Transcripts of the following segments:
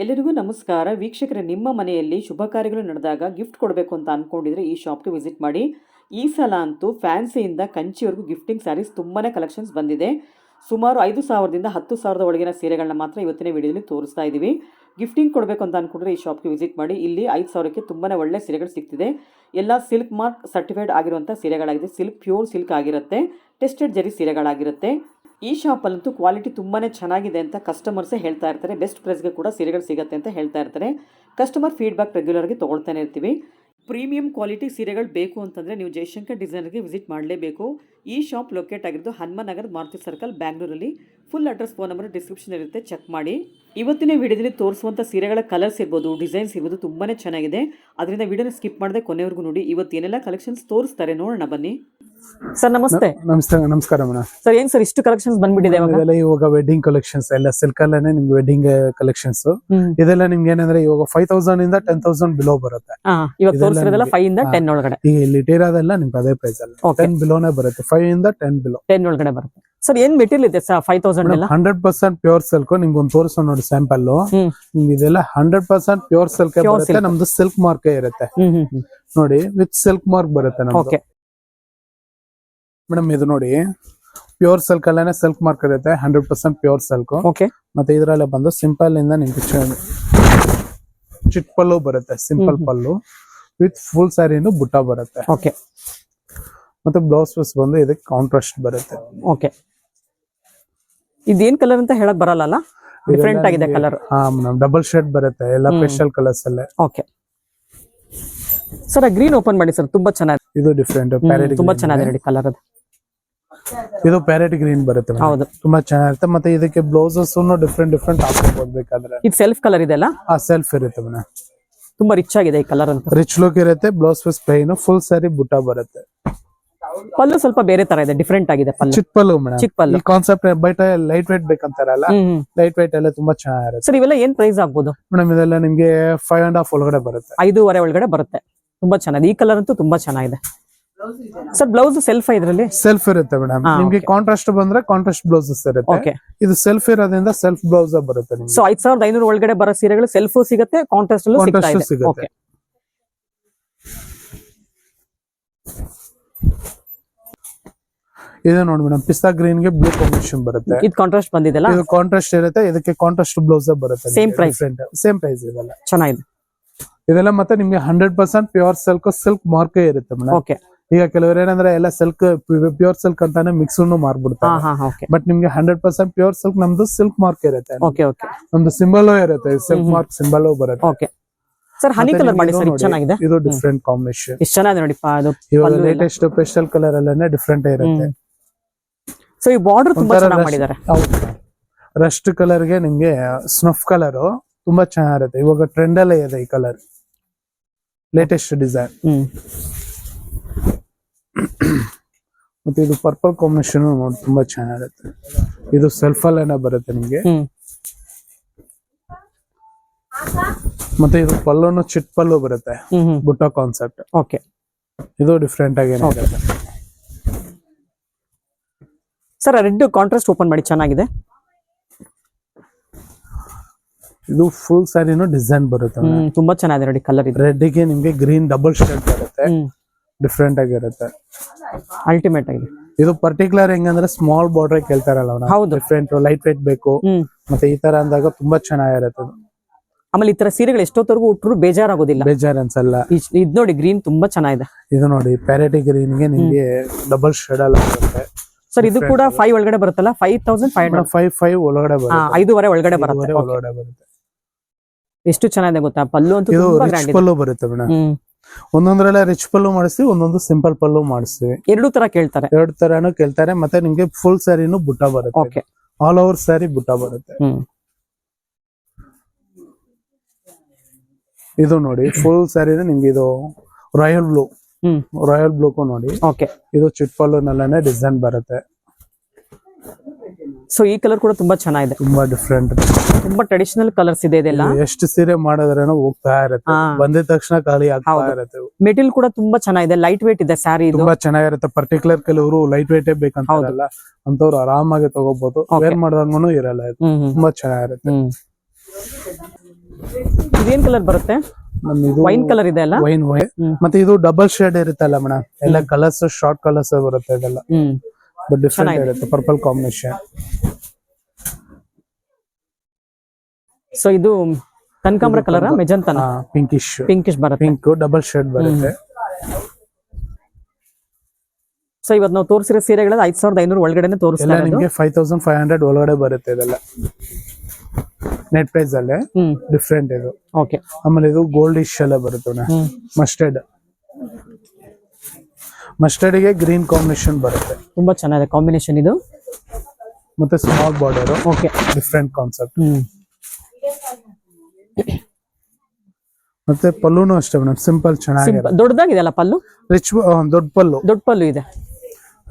ಎಲ್ಲರಿಗೂ ನಮಸ್ಕಾರ. ವೀಕ್ಷಕರೇ, ನಿಮ್ಮ ಮನೆಯಲ್ಲಿ ಶುಭ ಕಾರ್ಯಗಳು ನಡೆದಾಗ ಗಿಫ್ಟ್ ಕೊಡಬೇಕು ಅಂತ ಅಂದ್ಕೊಂಡಿದ್ರೆ ಈ ಶಾಪ್ಗೆ ವಿಸಿಟ್ ಮಾಡಿ. ಈ ಸಲ ಅಂತೂ ಫ್ಯಾನ್ಸಿಯಿಂದ ಕಂಚಿವರೆಗೂ ಗಿಫ್ಟಿಂಗ್ ಸ್ಯಾರೀಸ್ ತುಂಬಾ ಕಲೆಕ್ಷನ್ಸ್ ಬಂದಿದೆ. ಸುಮಾರು ಐದು ಸಾವಿರದಿಂದ ಹತ್ತು ಸಾವಿರದ ಒಳಗಿನ ಸೀರೆಗಳನ್ನ ಮಾತ್ರ ಇವತ್ತಿನ ವಿಡಿಯೋದಲ್ಲಿ ತೋರಿಸ್ತಾ ಇದ್ದೀವಿ ಗಿಫ್ಟಿಂಗ್ ಕೊಡಬೇಕು ಅಂತ ಅಂದ್ಕೊಂಡ್ರೆ ಈ ಶಾಪ್ಗೆ ವಿಸಿಟ್ ಮಾಡಿ. ಇಲ್ಲಿ ಐದು ಸಾವಿರಕ್ಕೆ ತುಂಬಾ ಒಳ್ಳೆ ಸೀರೆಗಳು ಸಿಗ್ತಿದೆ. ಎಲ್ಲ ಸಿಲ್ಕ್ ಮಾರ್ಕ್ ಸರ್ಟಿಫೈಡ್ ಆಗಿರುವಂಥ ಸೀರೆಗಳಾಗಿದೆ. ಸಿಲ್ಕ್, ಪ್ಯೂರ್ ಸಿಲ್ಕ್ ಆಗಿರುತ್ತೆ. ಟೆಸ್ಟೆಡ್ ಜರಿ ಸೀರೆಗಳಾಗಿರುತ್ತೆ. ಈ ಶಾಪಲ್ಲಂತೂ ಕ್ವಾಲಿಟಿ ತುಂಬಾ ಚೆನ್ನಾಗಿದೆ ಅಂತ ಕಸ್ಟಮರ್ಸೇ ಹೇಳ್ತಾ ಇರ್ತಾರೆ. ಬೆಸ್ಟ್ ಪ್ರೈಸ್ಗೆ ಕೂಡ ಸೀರೆಗಳು ಸಿಗುತ್ತೆ ಅಂತ ಹೇಳ್ತಾ ಇರ್ತಾರೆ. ಕಸ್ಟಮರ್ ಫೀಡ್ಬ್ಯಾಕ್ ರೆಗ್ಯುಲರ್ಗೆ ತೊಗೊಳ್ತಾನೆ ಇರ್ತೀವಿ. ಪ್ರೀಮಿಯಂ ಕ್ವಾಲಿಟಿ ಸೀರೆಗಳು ಬೇಕು ಅಂತಂದರೆ ನೀವು ಜಯಶಂಕರ್ ಡಿಸೈನರ್ಗೆ ವಿಸಿಟ್ ಮಾಡಲೇಬೇಕು. ಈ ಶಾಪ್ ಲೊಕೇಟ್ ಆಗಿರೋದು ಹನುಮನಗರದ ಮಾರುತಿ ಸರ್ಕಲ್ ಬ್ಯಾಂಗ್ಳೂರಲ್ಲಿ. Full address phone number description ಇರುತ್ತೆ ಚೆಕ್ ಮಾಡಿ. ಇವತ್ತಿನ ವಿಡಿಯೋದಲ್ಲಿ ತೋರಿಸುವಂಥ ಸೀರೆಗಳ ಕಲರ್ಸ್ ಇರ್ಬೋದು ಡಿಸೈನ್ಸ್ ಇರ್ಬೋದು ತುಂಬಾ ಚೆನ್ನಾಗಿದೆ. ಅದರಿಂದ ವಿಡಿಯೋನ ಸ್ಕಿಪ್ ಮಾಡದೆ ಕೊನೆವರೆಗೂ ನೋಡಿ. ಇವತ್ತು ಏನೆಲ್ಲ ಕಲೆಕ್ಷನ್ಸ್ ತೋರಿಸ್ತಾರೆ ನೋಡೋಣ ಬನ್ನಿ. ಸರ್ ನಮಸ್ತೆ. ನಮಸ್ತೆ ನಮಸ್ಕಾರ ಮೇಡಮ್. ಸರ್ ಏನ್ ಸರ್ ಇಷ್ಟು ಕಲೆಕ್ಷನ್ಸ್ ಬಂದ್ಬಿಟ್ಟಿದೆ ಇವಾಗ? ಇದೆಲ್ಲ ಇವಾಗ ವೆಡ್ಡಿಂಗ್ ಕಲೆಕ್ಷನ್ಸ್ ಎಲ್ಲ ಸಿಲ್ಕ್ ಅಲ್ಲೇನೆ ನಿಮ್ಗೆ ವೆಡ್ಡಿಂಗ್ ಕಲೆಕ್ಷನ್ಸ್ ಇದೆಲ್ಲ ನಿಮ್ಗೆ ಏನಂದ್ರೆ ಇವಾಗ ಫೈವ್ ತೌಸಂಡ್ ಇಂದ ಟೆನ್ ತೌಸಂಡ್ ಬಿಲೋ ಬರುತ್ತೆ. ಇವಾಗ ತೋರಿಸಿರೋದೆಲ್ಲ ಫೈವ್ ಇಂದ. ಟೆನ್ ಒಳಗಡೆ. ಈಗ ಇಲ್ಲಿ ಟೇರಾದೆಲ್ಲ ನಿಮ್ಗೆ ಅದೇ ಪ್ರೈಸ್ ಅಲ್ಲ. ಟೆನ್ ಬಿಲೋನೇ ಬರುತ್ತೆ ಫೈವ್ ಇಂದ ಟೆನ್ ಬಿಲೋ ಟೆನ್ ಒಳಗಡೆ ಬರುತ್ತೆ. ಸರ್ ಏನ್ ಮೆಟೀರಿಯಲ್ ಇದೆ ಸರ್ ಫೈವ್ ತೌಸಂಡ್ ಎಲ್ಲ? ಹಂಡ್ರೆಡ್ ಪರ್ಸೆಂಟ್ ಪ್ಯೂರ್ ಸಿಲ್ಕ್ ನಿಮ್ಗೆ ಒಂದು ತೋರಿಸೋ ನೋಡಿ ಸ್ಯಾಂಪಲ್ ಇದೆಲ್ಲ ಹಂಡ್ರೆಡ್ ಪರ್ಸೆಂಟ್ ಪ್ಯೂರ್ ಸಿಲ್ಕ್ ಬರುತ್ತೆ. ನಮ್ದು ಸಿಲ್ಕ್ ಮಾರ್ಕ್ ಇರುತ್ತೆ. ನೋಡಿ ವಿತ್ ಸಿಲ್ಕ್ ಮಾರ್ಕ್ ಬರುತ್ತೆ ಮೇಡಮ್ ಇದು ನೋಡಿ ಪ್ಯೂರ್ ಸಿಲ್ಕ್ ಅಲ್ಲೇನೆ ಸಿಲ್ಕ್ ಮಾರ್ಕ್ ಇರುತ್ತೆ hundred percent pure silk okay ಮತ್ತೆ ಇದರಲ್ಲೇ ಬಂದು ಸಿಂಪಲ್ ಇಂದ ನಿಮ್ಗೆ ಚಿಟ್ ಪಲ್ಲು ಬರುತ್ತೆ ಸಿಂಪಲ್. ಪಲ್ಲು. ವಿತ್ ಫುಲ್ ಸ್ಯಾರಿನು ಬುಟ್ಟ ಬರುತ್ತೆ. ಓಕೆ ಮತ್ತೆ ಬ್ಲೌಸ್ ಪೀಸ್ ಬಂದು ಇದಕ್ಕೆ ಕಾಂಟ್ರಾಸ್ಟ್ ಬರುತ್ತೆ. ಓಕೆ ಇದೇನ್ ಕಲರ್ ಅಂತ ಹೇಳಕ್ ಬರಲ್ಲ ಅಲ್ಲ? ಡಿಫ್ರೆಂಟ್ ಆಗಿದೆ ಕಲರ್ ಹಾ ಡಬಲ್ ಶೇಡ್ ಬರುತ್ತೆ. ಎಲ್ಲ. ಸ್ಪೆಷಲ್ ಕಲರ್ಸ್ ಅಲ್ಲೇ. ಓಕೆ ಸರ್ ಗ್ರೀನ್ ಓಪನ್ ಮಾಡಿ ಸರ್ ತುಂಬಾ ಚೆನ್ನಾಗಿದೆ ಇದು ಡಿಫ್ರೆಂಟ್ ಪ್ಯಾರೆಟ್ ತುಂಬಾ ಚೆನ್ನಾಗಿದೆ ನೋಡಿ ಕಲರ್ ಅದು. ಇದು ಪ್ಯಾರೆಟ್ ಗ್ರೀನ್ ಬರುತ್ತೆ. ಹೌದು. ತುಂಬಾ ಚೆನ್ನಾಗಿರುತ್ತೆ. ಮತ್ತೆ ಇದಕ್ಕೆ ಬ್ಲೌಸಸ್ ಡಿಫ್ರೆಂಟ್ ಡಿಫ್ರೆಂಟ್ ಆಪ್ಷನ್ ಬೇಕಾದ್ರೆ ಇದು ಸೆಲ್ಫ್ ಕಲರ್ ಇದೆ ಅಲ್ಲ? ಆ ಸೆಲ್ಫ್ ಇರುತ್ತೆ ಮೇಡಮ್ ತುಂಬಾ ರಿಚ್ ಆಗಿದೆ ಈ ಕಲರ್ ಅಂತ. ರಿಚ್ ಲುಕ್ ಇರುತ್ತೆ. Blouse piece plain full saree ಬುಟ್ಟ ಬರುತ್ತೆ. ಪಲ್ಲು ಸ್ವಲ್ಪ ಬೇರೆ ತರ ಇದೆ ಡಿಫ್ರೆಂಟ್ ಆಗಿದೆ ಪಲ್ಲು. ಚಿಕ್ ಪಲ್ಲು ಮೇಡಮ್. ಚಿಕ್ಕ ಪಲ್ಲು. ಈ ಕಾನ್ಸೆಪ್ಟ್ ಬೈಟ್ ಲೈಟ್ ವೈಟ್ ಬೇಕಂತಾರಲ್ಲ ಲೈಟ್ ವೈಟ್ ಎಲ್ಲ ತುಂಬಾ ಚೆನ್ನಾಗಿರುತ್ತೆ. ಸರ್ ಇವೆಲ್ಲ ಏನ್ ಪ್ರೈಸ್ ಆಗ್ಬೋದು? ಮೇಡಮ್ ಇದೆಲ್ಲ ನಿಮ್ಗೆ ಫೈವ್ ಅಂಡ್ ಹಾಫ್ ಒಳಗಡೆ ಬರುತ್ತೆ. ಐದೂವರೆ ಒಳಗಡೆ ಬರುತ್ತೆ. ತುಂಬಾ ಚೆನ್ನಾಗಿದೆ. ಈ ಕಲರ್ ಅಂತೂ ತುಂಬಾ ಚೆನ್ನಾಗಿದೆ. ಸರ್ ಬ್ಲೌಸ್ ಸೆಲ್ಫ್ ಇದ್ರಲ್ಲಿ? ಸೆಲ್ಫ್ ಇರುತ್ತೆ ಮೇಡಮ್. ನಿಮ್ಗೆ ಕಾಂಟ್ರಾಸ್ಟ್ ಬಂದ್ರೆ ಕಾಂಟ್ರಾಸ್ಟ್ ಬ್ಲೌಸಸ್ ಇರುತ್ತೆ. ಇದು ಸೆಲ್ಫ್ ಇರೋದ್ರಿಂದ ಸೆಲ್ಫ್ ಬ್ಲೌಸ್ ಬರುತ್ತೆ ಸೊ ಐದ್ ಸಾವಿರದ ಐನೂರು ಒಳಗಡೆ ಬರೋ ಸೀರೆಗಳು ಸೆಲ್ಫ್ ಸಿಗುತ್ತೆ ಕಾಂಟ್ರಾಸ್ಟ್ ಸಿಗುತ್ತೆ. ಇದು ನೋಡಿ ಮೇಡಮ್ ಪಿಸ್ತಾ ಗ್ರೀನ್ಗೆ ಬ್ಲೂ ಕಾಂಬಿನೇಷನ್ ಬರುತ್ತೆ. ಇದು ಕಾಂಟ್ರಾಸ್ಟ್ ಬಂದಿದೆಲ್ಲ ಇದು ಕಾಂಟ್ರಾಸ್ಟ್ ಇರುತ್ತೆ ಇದಕ್ಕೆ ಕಾಂಟ್ರಾಸ್ಟ್ ಬ್ಲೌಸ್ ಬರುತ್ತೆ ಸೇಮ್ ಪ್ರೈಸ್ ಸೇಮ್ ಪ್ರೈಸ್ ಇದೆಲ್ಲ. ಚೆನ್ನಾಗಿದೆ. ಇದೆಲ್ಲ ಮತ್ತೆ ನಿಮ್ಗೆ hundred percent pure silk silk mark ಇರುತ್ತೆ ಮೇಡಮ್ ಓಕೆ ಈಗ ಕೆಲವರು ಏನಂದ್ರೆ ಎಲ್ಲ ಸಿಲ್ಕ್ ಪ್ಯೂರ್ ಸಿಲ್ಕ್ ಅಂತಾನೆ ಮಿಕ್ಸ್ ಅನ್ನು ಮಾರ್ಬಿಡ್ತಾರೆ ಹಾ ಓಕೆ ಬಟ್ ನಿಮ್ಗೆ ಹಂಡ್ರೆಡ್ ಪರ್ಸೆಂಟ್ ಪ್ಯೂರ್ ಸಿಲ್ಕ್ ನಮ್ದು ಸಿಲ್ಕ್ ಮಾರ್ಕ್ ಇರುತ್ತೆ. ಓಕೆ ಓಕೆ ನಮ್ದು ಸಿಂಬಲ್ ಇರುತ್ತೆ ಸಿಲ್ಕ್ ಮಾರ್ಕ್ ಸಿಂಬಲ್ ಬರುತ್ತೆ. ಓಕೆ ಸರ್ ಹನಿ ಕಲರ್ ಮಾಡಿ ಸರ್ ಚೆನ್ನಾಗಿದೆ? ಇದು ಡಿಫ್ರೆಂಟ್ ಕಾಂಬಿನೇಷನ್ ಇಷ್ಟ ಚೆನ್ನಾಗಿದೆ ನೋಡಿ ಪಾ- ಅದು ಇವಾಗ ಲೇಟೆಸ್ಟ್ ಸ್ಪೆಷಲ್ ಕಲರ್ ಅಲ್ಲೇ ಡಿಫ್ರೆಂಟ್ ಇರುತ್ತೆ. ಸೊ ಈ ಬಾರ್ಡರ್ ತುಂಬಾ ಚೆನ್ನಾಗಿ ಮಾಡಿದ್ದಾರೆ ರಸ್ಟ್ ಕಲರ್ಗೆ ನಿಮ್ಗೆ ಸ್ನಫ್ ಕಲರ್ ತುಂಬಾ ಚೆನ್ನಾಗಿರುತ್ತೆ. ಇವಾಗ ಟ್ರೆಂಡ್ ಅಲ್ಲೇ ಇದೆ ಈ ಕಲರ್ ಲೇಟೆಸ್ಟ್ ಡಿಸೈನ್ ಮತ್ತೆ ಇದು ಪರ್ಪಲ್ ಕಾಂಬಿನೇಷನ್ ನೋಡಿ ತುಂಬಾ ಚೆನ್ನಾಗಿರುತ್ತೆ. ಇದು ಸೆಲ್ಫ್ ಅಲ್ಲೇನ ಬರುತ್ತೆ ನಿಮ್ಗೆ. ಮತ್ತೆ ಇದು ಪಲ್ಲುನು ಚಿಟ್ ಪಲ್ಲು ಬರುತ್ತೆ. ಬುಟ್ಟ ಕಾನ್ಸೆಪ್ಟ್ ಓಕೆ ಇದು ಡಿಫ್ರೆಂಟ್ ಆಗಿ Okay. Sir red contrast open ಮಾಡಿ ಚೆನ್ನಾಗಿದೆ. ಇದು ಫುಲ್ ಸ್ಯಾರಿನೂ ಡಿಸೈನ್ ಬರುತ್ತೆ ತುಂಬಾ ಚೆನ್ನಾಗಿದೆ ನೋಡಿ ಕಲರ್ ಇದು. ರೆಡ್ಗೆ ನಿಮ್ಗೆ ಗ್ರೀನ್ ಡಬಲ್ ಶೇಡ್ ಬರುತ್ತೆ. ಡಿಫ್ರೆಂಟ್ ಆಗಿರುತ್ತೆ. ಅಲ್ಟಿಮೇಟ್ ಆಗಿದೆ. ಇದು ಪರ್ಟಿಕ್ಯುಲರ್ ಹೆಂಗಂದ್ರೆ ಸ್ಮಾಲ್ ಬಾರ್ಡರ್ ಕೇಳ್ತಾರಲ್ಲ ಹೌದು. ಡಿಫ್ರೆಂಟ್ ಲೈಟ್ ವೇಟ್ ಬೇಕು ಮತ್ತೆ ಈ ತರ ಅಂದಾಗ ತುಂಬಾ ಚೆನ್ನಾಗಿರುತ್ತೆ. ಆಮೇಲೆ ಈ ತರ ಸೀರೆಗಳು ಎಷ್ಟೊತ್ತವರೆಗೂ ಉಟ್ರು ಬೇಜಾರಾಗೋದಿಲ್ಲ. ಬೇಜಾರ್ ಅನ್ಸಲ್ಲ ಇದ್- ನೋಡಿ ಗ್ರೀನ್ ತುಂಬಾ ಚೆನ್ನಾಗಿದೆ. ಇದು ನೋಡಿ ಪ್ಯಾರಟಿ ಗ್ರೀನ್ಗೆ ನಿಮ್ಗೆ ಡಬಲ್ ಶೇಡ್ ಎಲ್ಲ ಬರುತ್ತೆ. ಸರ್ ಇದು ಕೂಡ ಫೈವ್ ಒಳಗಡೆ ಬರುತ್ತಲ್ಲ? Five thousand five hundred five five ಒಳಗಡೆ ಬರುತ್ತೆ. ಐದೂವರೆ ಒಳಗಡೆ ಬರುತ್ತೆ. ಒಳಗಡೆ ಬರುತ್ತೆ. ಎಷ್ಟು ಚೆನ್ನಾಗಿದೆ ಗೊತ್ತಾ? ಪಲ್ಲು ಅಂತೂ ಇದು ತುಂಬಾ ರಿಚ್ ಇದೆ. ಪಲ್ಲು ಬರುತ್ತೆ ಮೇಡಮ್ ಹ್ಮ್. ಒಂದೊಂದ್ರಲ್ಲ ರಿಚ್ ಪಲ್ಲು ಮಾಡಿಸ್ತೀವಿ ಒಂದೊಂದು ಸಿಂಪಲ್ ಪಲ್ಲು ಮಾಡಿಸ್ತೀವಿ. ಎರಡು ತರ ಕೇಳ್ತಾರೆ. ಎರಡು ತರಾನು ಕೇಳ್ತಾರೆ ಮತ್ತೆ ನಿಮ್ಗೆ ಫುಲ್ ಸ್ಯಾರಿನು ಬುಟ್ಟ ಬರುತ್ತೆ. ಓಕೆ ಆಲ್ ಓವರ್ ಸ್ಯಾರಿ ಬುಟ್ಟ ಬರುತ್ತೆ. ಹ್ಮ್. ಇದು ನೋಡಿ ಫುಲ್ ಸ್ಯಾರಿನ ನಿಮ್ಗೆ ಇದು ರಾಯಲ್ ಬ್ಲೂ ಹ್ಮ್. ರಾಯಲ್ ಬ್ಲೂಕು ನೋಡಿ. ಓಕೆ ಇದು ಚಿಟ್ ಪಲ್ಲುನಲ್ಲೇನೆ ಡಿಸೈನ್ ಬರುತ್ತೆ. ಸೊ ಈ ಕಲರ್ ಕೂಡ ತುಂಬಾ ಚೆನ್ನಾಗಿದೆ. ತುಂಬಾ ಡಿಫ್ರೆಂಟ್ ತುಂಬಾ ಟ್ರೆಡಿಷನಲ್ ಕಲರ್ಸ್ ಇದೆ ಇದೆಲ್ಲ. ಎಷ್ಟು ಸೀರೆ ಮಾಡಿದ್ರೆ ಹೋಗ್ತಾ ಇರುತ್ತೆ. ಬಂದಿದ ತಕ್ಷಣ ಖಾಲಿ ಆಗ್ತಾ. ಇರುತ್ತೆ. ಮೆಟೀರಿಯಲ್ ಕೂಡ ತುಂಬಾ ಚೆನ್ನಾಗಿದೆ. ಲೈಟ್ ವೇಟ್ ಇದೆ. ಸ್ಯಾರಿ ತುಂಬಾ ಚೆನ್ನಾಗಿರುತ್ತೆ. ಪರ್ಟಿಕ್ಯುಲರ್ ಕೆಲವರು ಲೈಟ್ ವೇಟ್ ಬೇಕಂತ ಹೌದಲ್ಲ ಅಂತವ್ರು ಆರಾಮಾಗಿ ತಗೋಬಹುದು. ವೇರ್ ಮಾಡ್ದಂಗೂ ಇರಲ್ಲ ಇದು. ತುಂಬಾ ಚೆನ್ನಾಗಿರುತ್ತೆ. ಇದೇನ್ ಕಲರ್ ಬರುತ್ತೆ? ವೈನ್ ಕಲರ್ ಇದೆ ಅಲ್ಲ? ವೈನ್ ವೈನ್ ಮತ್ತೆ ಇದು ಡಬಲ್ ಶೇಡ್ ಇರುತ್ತಲ್ಲ ಮೇಡಮ್. ಎಲ್ಲ ಕಲರ್ಸ್ ಶಾರ್ಟ್ ಕಲರ್ಸ್ ಬರುತ್ತೆ ಇದೆಲ್ಲ. Hmm different. ಇರುತ್ತೆ ಪರ್ಪಲ್ ಕಾಂಬಿನೇಷನ್ ಸೊ ಇದು ಕನಕಾಂಬ್ರ ಕಲರ್ ಮೆಜಂತನ ಪಿಂಕಿಶ್ ಪಿಂಕಿಶ್ ಬರುತ್ತೆ. ಪಿಂಕ್ ಡಬಲ್ ಶೇಡ್ ಬರುತ್ತೆ. ಸೊ ಇವತ್ತು ನಾವು ತೋರಿಸಿರೋ ಸೀರೆಗಳ ಐದು ಸಾವಿರದ ಐನೂರು ಒಳಗಡೆನೆ ಎಲ್ಲ ತೋರಿಸ್ತಾ ನಿಮ್ಗೆ ಫೈವ್ ತೌಸಂಡ್ ಫೈವ್ ಹಂಡ್ರೆಡ್ ಒಳಗಡೆ ಬರುತ್ತೆ ಇದೆಲ್ಲ. ನೆಟ್ ಪ್ರೈಸ್ ಅಲ್ಲೇ. ಡಿಫ್ರೆಂಟ್ ಇದು. ಓಕೆ ಆಮೇಲೆ ಇದು ಗೋಲ್ಡ್ ಇಶ್ ಎಲ್ಲ ಬರುತ್ತೆ ಮಸ್ಟರ್ಡ್ ಮಸ್ಟರ್ಡ್ಗೆ ಗ್ರೀನ್ ಕಾಂಬಿನೇಷನ್ ಬರುತ್ತೆ. ತುಂಬಾ ಚೆನ್ನಾಗಿದೆ ಕಾಂಬಿನೇಷನ್ ಇದು. ಮತ್ತೆ small border. Okay. Different concept ಮತ್ತೆ ಪಲ್ಲುನು ಅಷ್ಟೇ ಮೇಡಮ್ ಸಿಂಪಲ್ ಚೆನ್ನಾಗಿದೆ. ದೊಡ್ಡದಾಗಿದೆ ಅಲ್ಲ ಪಲ್ಲು? ರಿಚ್ ದೊಡ್ಡ ಪಲ್ಲು. ದೊಡ್ಡ ಪಲ್ಲು ಇದೆ.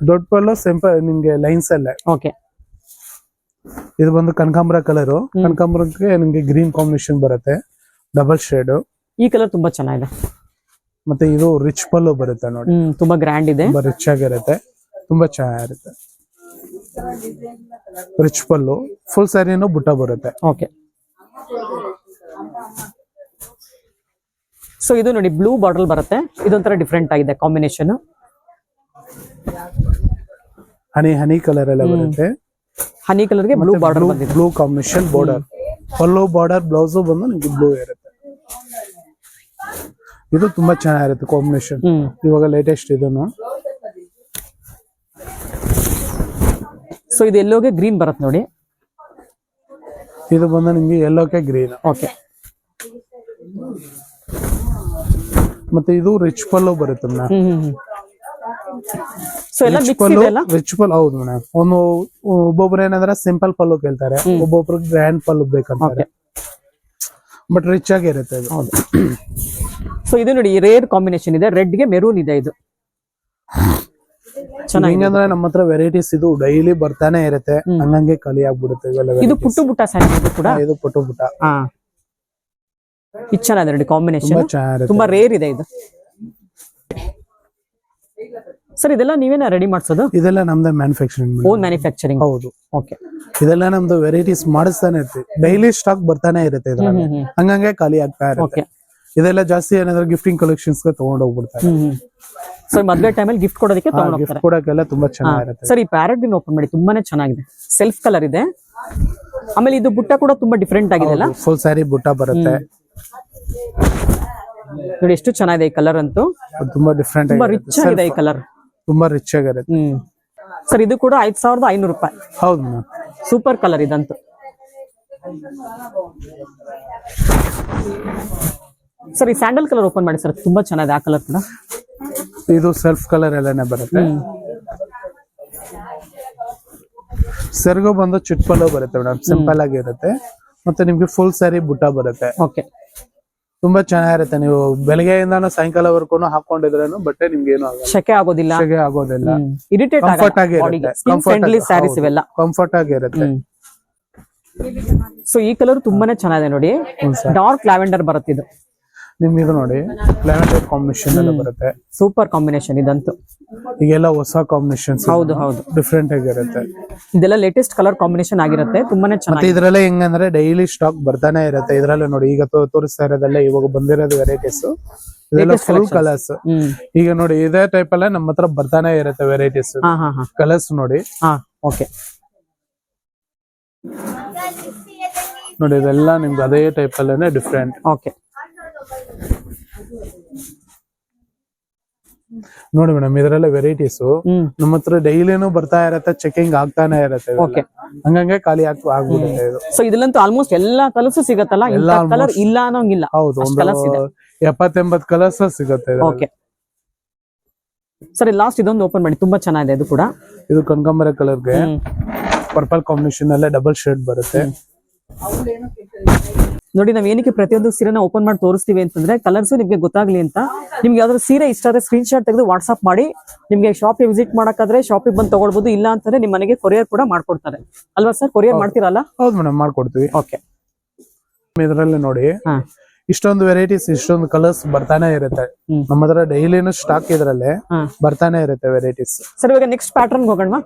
ದೊಡ್ಡ ಪಲ್ಲು ಸಿಂಪಲ್ ನಿಮ್ಗೆ ಲೈನ್ಸ್ ಅಲ್ಲೇ ಓಕೆ. ಇದು ಬಂದು ಕನಕಾಂಬರ ಕಲರ್. ಕನಕಾಂಬರಕ್ಕೆ ನಿಮ್ಗೆ ಗ್ರೀನ್ ಕಾಂಬಿನೇಷನ್ ಬರುತ್ತೆ. Double shade. ಈ ಕಲರ್ ತುಂಬಾ ಚೆನ್ನಾಗಿದೆ. ಮತ್ತೆ ಇದು ರಿಚ್ ಪಲ್ಲು ಬರುತ್ತೆ ನೋಡಿ. ಹ್ಮ್ ತುಂಬಾ ಗ್ರ್ಯಾಂಡ್ ಇದೆ. ತುಂಬಾ ರಿಚ್ ಆಗಿರುತ್ತೆ. ತುಂಬಾ ಚೆನ್ನಾಗಿರುತ್ತೆ. ರಿಚ್ ಪಲ್ಲು. ಫುಲ್ ಸ್ಯಾರಿನೂ ಬುಟ್ಟ ಬರುತ್ತೆ. ಓಕೆ ಸೊ ಇದು ನೋಡಿ ಬ್ಲೂ ಬಾಟಲ್ ಬರುತ್ತೆ. ಇದೊಂಥರ ಡಿಫ್ರೆಂಟ್ ಆಗಿದೆ ಕಾಂಬಿನೇಷನ್ ಹನಿ ಹನಿ ಕಲರ್ ಎಲ್ಲ ಬರುತ್ತೆ. ಹನಿ ಕಲರ್ಗೆ blue border blue combination border pallu border blouse ಬಂದು ನಿಮಗೆ ಬ್ಲೂ ಇರುತ್ತೆ. ಇದು ತುಂಬಾ ಚೆನ್ನಾಗಿರುತ್ತೆ ಕಾಂಬಿನೇಷನ್ ಇವಾಗ ಲೇಟೆಸ್ಟ್ ಇದನ್ನು. ಸೊ ಇದು ಎಲ್ಲೋಗೆ ಗ್ರೀನ್ ಬರುತ್ತೆ ನೋಡಿ. ಇದು ಬಂದು ನಿಮ್ಗೆ ಎಲ್ಲೋಕೆ ಗ್ರೀನ್ ಓಕೆ ಮತ್ತೆ ಇದು ರಿಚ್ ಪಲ್ಲು ಬರುತ್ತೆ ರಿಚ್ ಪಲ್ಲು ಹೌದು ಮೇಡಮ್. ಒಂದು ಒಬ್ಬೊಬ್ರು ಏನಂದ್ರೆ ಸಿಂಪಲ್ ಪಲ್ಲು ಕೇಳ್ತಾರೆ ಒಬ್ಬೊಬ್ರು ಗ್ರ್ಯಾಂಡ್ ಪಲ್ಲು ಬೇಕಂತಾರೆ. ಬಟ್ ರಿಚ್ ಆಗಿರುತ್ತೆ ಇದು. ಹೌದು. ಸೊ ಇದು ನೋಡಿ ರೇರ್ ಕಾಂಬಿನೇಷನ್ ಇದೆ. ರೆಡ್ಗೆ ಮೆರೂನ್ ಇದೆ ಇದು. ಚೆನ್ನಾಗಿ ನಮ್ಮ ಹತ್ರ ವೆರೈಟೀಸ್ ಇದು ಡೈಲಿ ಬರ್ತಾನೆ ಇರುತ್ತೆ. ಹಂಗಂಗೆ ಖಾಲಿ ಆಗ್ಬಿಡುತ್ತೆ ಇವೆಲ್ಲ ಇದು. ಪುಟ್ಟು ಬುಟ್ಟ ಸ್ಯಾರಿ ಇದು ಕೂಡ? ಇದು ಪುಟ್ಟು ಬುಟ್ಟ ಹಾ. ಇದು ಚೆನ್ನಾಗಿದೆ ನೋಡಿ ಕಾಂಬಿನೇಷನ್ ತುಂಬಾ ರೇರ್ ಇದೆ ಇದು. ಸರ್ ಇದೆಲ್ಲ ನೀವೇನ ರೆಡಿ ಮಾಡ್ಸೋದು? ಇದೆಲ್ಲ ನಮ್ದು ಮ್ಯಾನುಫ್ಯಾಕ್ಚರಿಂಗ್ ಓನ್ ಮ್ಯಾನುಫ್ಯಾಕ್ಚರಿಂಗ್ ಹೌದು. ಓಕೆ ಇದೆಲ್ಲ ನಮ್ದು ವೆರೈಟೀಸ್ ಮಾಡಿಸ್ತಾನೆ ಇರ್ತೀವಿ. ಡೈಲಿ ಸ್ಟಾಕ್ ಬರ್ತಾನೆ ಇರುತ್ತೆ ಇದರಲ್ಲಿ. ಹಂಗಂಗೆ ಖಾಲಿ ಆಗ್ತಾ ಇರುತ್ತೆ. ಓಕೆ ಇದೆಲ್ಲ ಜಾಸ್ತಿ ಏನಾದ್ರು ಗಿಫ್ಟಿಂಗ್ ಕಲೆಕ್ಷನ್ಸ್ ತಗೊಂಡ್ ಹೋಗ್ಬಿಡ್ತಾರೆ ಸರ್ ಮದ್ವೆ ಟೈಮಲ್ಲಿ ಗಿಫ್ಟ್ ಕೊಡೋದಕ್ಕೆ ತಗೊಂಡ್ ಗಿಫ್ಟ್ ಹೋಗ್ತಾರೆ ಕೊಡಕ್ಕೆಲ್ಲ ತುಂಬಾ ಚೆನ್ನಾಗಿರುತ್ತೆ. ಸರ್ ಈ ಪ್ಯಾರಟ್ ಓಪನ್ ಮಾಡಿ ತುಂಬಾನೇ ಚೆನ್ನಾಗಿದೆ. ಸೆಲ್ಫ್ ಕಲರ್ ಇದೆ. ಆಮೇಲೆ ಇದು ಬುಟ್ಟ ಕೂಡ ತುಂಬಾ ಡಿಫ್ರೆಂಟ್ ಆಗಿದೆ ಅಲ್ಲ? ಫುಲ್ ಸ್ಯಾರಿ ಬುಟ್ಟ ಬರುತ್ತೆ. ನೋಡಿ ಎಷ್ಟು ಚೆನ್ನಾಗಿದೆ ಈ ಕಲರ್ ಅಂತೂ. ಅದು ತುಂಬಾ ಡಿಫ್ರೆಂಟ್ ತುಂಬಾ ರಿಚ್ ಆಗಿದೆ ಈ ಕಲರ್ ತುಂಬಾ ರಿಚ್ ಆಗಿರುತ್ತೆ. ಹ್ಮ್. ಸರ್ ಇದು ಕೂಡ ಐದ್ ಸಾವಿರದ ಐನೂರು ರೂಪಾಯಿ. ಹೌದು ಸೂಪರ್ ಕಲರ್ ಇದಂತೂ. ಸರ್ ಈ ಸ್ಯಾಂಡಲ್ ಕಲರ್ ಓಪನ್ ಮಾಡಿ ಸರ್ ತುಂಬಾ ಚೆನ್ನಾಗಿದೆ ಆ ಕಲರ್ ಕೂಡ. ಇದು ಸೆಲ್ಫ್ ಕಲರ್ ಎಲ್ಲಾನೇ ಬರುತ್ತೆ. ಸೆರ್ಗು ಬಂದು ಚಿಟ್ಪಲ್ಲು ಬರುತ್ತೆ ಮೇಡಮ್. ಸಿಂಪಲ್ ಆಗಿರುತ್ತೆ ಮತ್ತೆ ನಿಮ್ಗೆ ಫುಲ್ ಸ್ಯಾರಿ ಬುಟ್ಟ ಬರುತ್ತೆ. ಓಕೆ ತುಂಬಾ ಚೆನ್ನಾಗಿರುತ್ತೆ. ನೀವು ಬೆಳಗ್ಗೆಯಿಂದ ಸಾಯಂಕಾಲವರೆಗೂ ಹಾಕೊಂಡಿದ್ರೇನು ಬಟ್ಟೆ ನಿಮ್ಗೆ ಏನು ಶೆಕೆ ಆಗೋದಿಲ್ಲ. ಶೆಕೆ ಆಗೋದಿಲ್ಲ. ಇರಿಟೇಟ್ ಕಂಫರ್ಟ್ ಆಗಿರುತ್ತೆ ಫ್ರೆಂಡ್ಲಿ ಸ್ಯಾರೀಸ್ ಇವೆಲ್ಲ. ಕಂಫರ್ಟ್ ಆಗಿರುತ್ತೆ ಸೊ ಈ ಕಲರ್ ತುಂಬಾನೇ ಚೆನ್ನಾಗಿದೆ ನೋಡಿ. ಡಾರ್ಕ್ ಲ್ಯಾವೆಂಡರ್ ಬರುತ್ತೆ ಇದು ನಿಮ್ಗೆ ಇದು ನೋಡಿ ಲ್ಯಾವೆಂಡರ್ ಕಾಂಬಿನೇಷನ್ ಎಲ್ಲ ಬರುತ್ತೆ. ಸೂಪರ್ ಕಾಂಬಿನೇಷನ್ ಇದಂತೂ. ಈಗೆಲ್ಲ ಹೊಸ ಕಾಂಬಿನೇಷನ್ಸ್ ಹೌದು ಹೌದು. ಡಿಫ್ರೆಂಟ್ ಆಗಿರುತ್ತೆ. ಇದೆಲ್ಲ ಲೇಟೆಸ್ಟ್ ಕಲರ್ ಕಾಂಬಿನೇಷನ್ ಆಗಿರುತ್ತೆ ತುಂಬಾನೇ ಚೆನ್ನಾಗಿ ಇದರಲ್ಲೇ ಹೆಂಗಂದ್ರೆ ಡೈಲಿ ಸ್ಟಾಕ್ ಬರ್ತಾನೆ ಇರುತ್ತೆ. ಇದ್ರಲ್ಲೇ ನೋಡಿ ಈಗ ತೋರಿಸ್ತಾ ಇರೋದೆಲ್ಲ ಇವಾಗ ಬಂದಿರೋದು ವೆರೈಟೀಸ್ ಇದೆಲ್ಲ ಫುಲ್ ಕಲರ್ಸ್ ಈಗ ನೋಡಿ ಇದೇ ಟೈಪ್ ಅಲ್ಲೇ ನಮ್ಮ ಹತ್ರ ಬರ್ತಾನೆ ಇರುತ್ತೆ ವೆರೈಟೀಸ್ ಹಾ ಹಾ ಹಾ. ಕಲರ್ಸ್ ನೋಡಿ. ಹಾ ಓಕೆ ನೋಡಿ ಇದೆಲ್ಲ ನಿಮ್ಗೆ ಅದೇ ಟೈಪ್ ಅಲ್ಲೇನೆ ಡಿಫ್ರೆಂಟ್ ಓಕೆ ನೋಡಿ ಮೇಡಮ್ ಇದ್ರಲ್ಲ ವೆರೈಟೀಸ್ ನಮ್ಮ ಹತ್ರ ಡೈಲಿನೂ ಬರ್ತಾ ಇರತ್ತೆ ಚೆಕಿಂಗ್ ಆಗ್ತಾನೆ ಇರತ್ತೆ. ಹಂಗಂಗೆ ಖಾಲಿ ಆಗ್ ಆಗ್ಬಿಡುತ್ತೆ ಇದು. ಸೊ ಇದ್ರಲ್ಲಂತೂ ಆಲ್ಮೋಸ್ಟ್ ಎಲ್ಲಾ ಕಲರ್ಸ್ ಸಿಗತ್ತಲ್ಲ? ಎಲ್ಲ ಕಲರ್ ಇಲ್ಲ ಅನ್ನೋಂಗಿಲ್ಲ. ಹೌದು ಒಂದು. ಎಪ್ಪತ್ತೆಂಬತ್ ಕಲರ್ಸ್ ಸಿಗತ್ತೆ. ಓಕೆ ಸರಿ ಲಾಸ್ಟ್ ಇದೊಂದು ಓಪನ್ ಮಾಡಿ. ತುಂಬಾ ಚೆನ್ನಾಗಿದೆ ಇದು ಕೂಡ. ಇದು ಕನಕಾಂಬರ ಕಲರ್ಗೆ ಪರ್ಪಲ್ ಕಾಂಬಿನೇಷನ್ ಅಲ್ಲೇ ಡಬಲ್ ಶೇಡ್ ಬರುತ್ತೆ. ನೋಡಿ ನಾವ್ ಏನಕ್ಕೆ ಪ್ರತಿಯೊಂದು ಸೀರೆನ ಓಪನ್ ಮಾಡಿ ತೋರಿಸ್ತೀವಿ ಅಂತಂದ್ರೆ ಕಲರ್ಸ್ ನಿಮ್ಗೆ ಗೊತ್ತಾಗ್ಲಿ ಅಂತ. ನಿಮ್ಗೆ ಯಾವ್ದಾದ್ರು ಸೀರೆ ಇಷ್ಟ ಆದ್ರೆ ಸ್ಕ್ರೀನ್ ಶಾಟ್ ತೆಗೆದು ವಾಟ್ಸ್ಆಪ್ ಮಾಡಿ. ನಿಮ್ಗೆ ಶಾಪ್ ವಿಸಿಟ್ ಮಾಡಕ್ಕಾದ್ರೆ ಶಾಪಿಗೆ ಬಂದು ತಗೊಳ್ಬಹುದು ಇಲ್ಲ ಅಂತಂದ್ರೆ ನಿಮ್ ಮನೆಗೆ ಕೊರಿಯರ್ ಕೂಡ ಮಾಡ್ಕೊಡ್ತಾರೆ. ಅಲ್ವಾ ಸರ್ ಕೊರಿಯರ್ ಮಾಡ್ತೀರಲ್ಲ? ಹೌದು ಮೇಡಮ್ ಮಾಡ್ಕೊಡ್ತೀವಿ. ಓಕೆ ಇದರಲ್ಲಿ ನೋಡಿ ಇಷ್ಟೊಂದು ವೆರೈಟೀಸ್ ಇಷ್ಟೊಂದು ಕಲರ್ಸ್ ಬರ್ತಾನೆ ಇರುತ್ತೆ. ನಮ್ಮ ಹತ್ರ ಡೈಲಿನೂ ಸ್ಟಾಕ್ ಇದ್ರಲ್ಲೇ ಬರ್ತಾನೆ ಇರುತ್ತೆ ವೆರೈಟೀಸ್ ಸರ್ ಇವಾಗ ನೆಕ್ಸ್ಟ್ ಪ್ಯಾಟರ್ನ್ ಹೋಗೋಣ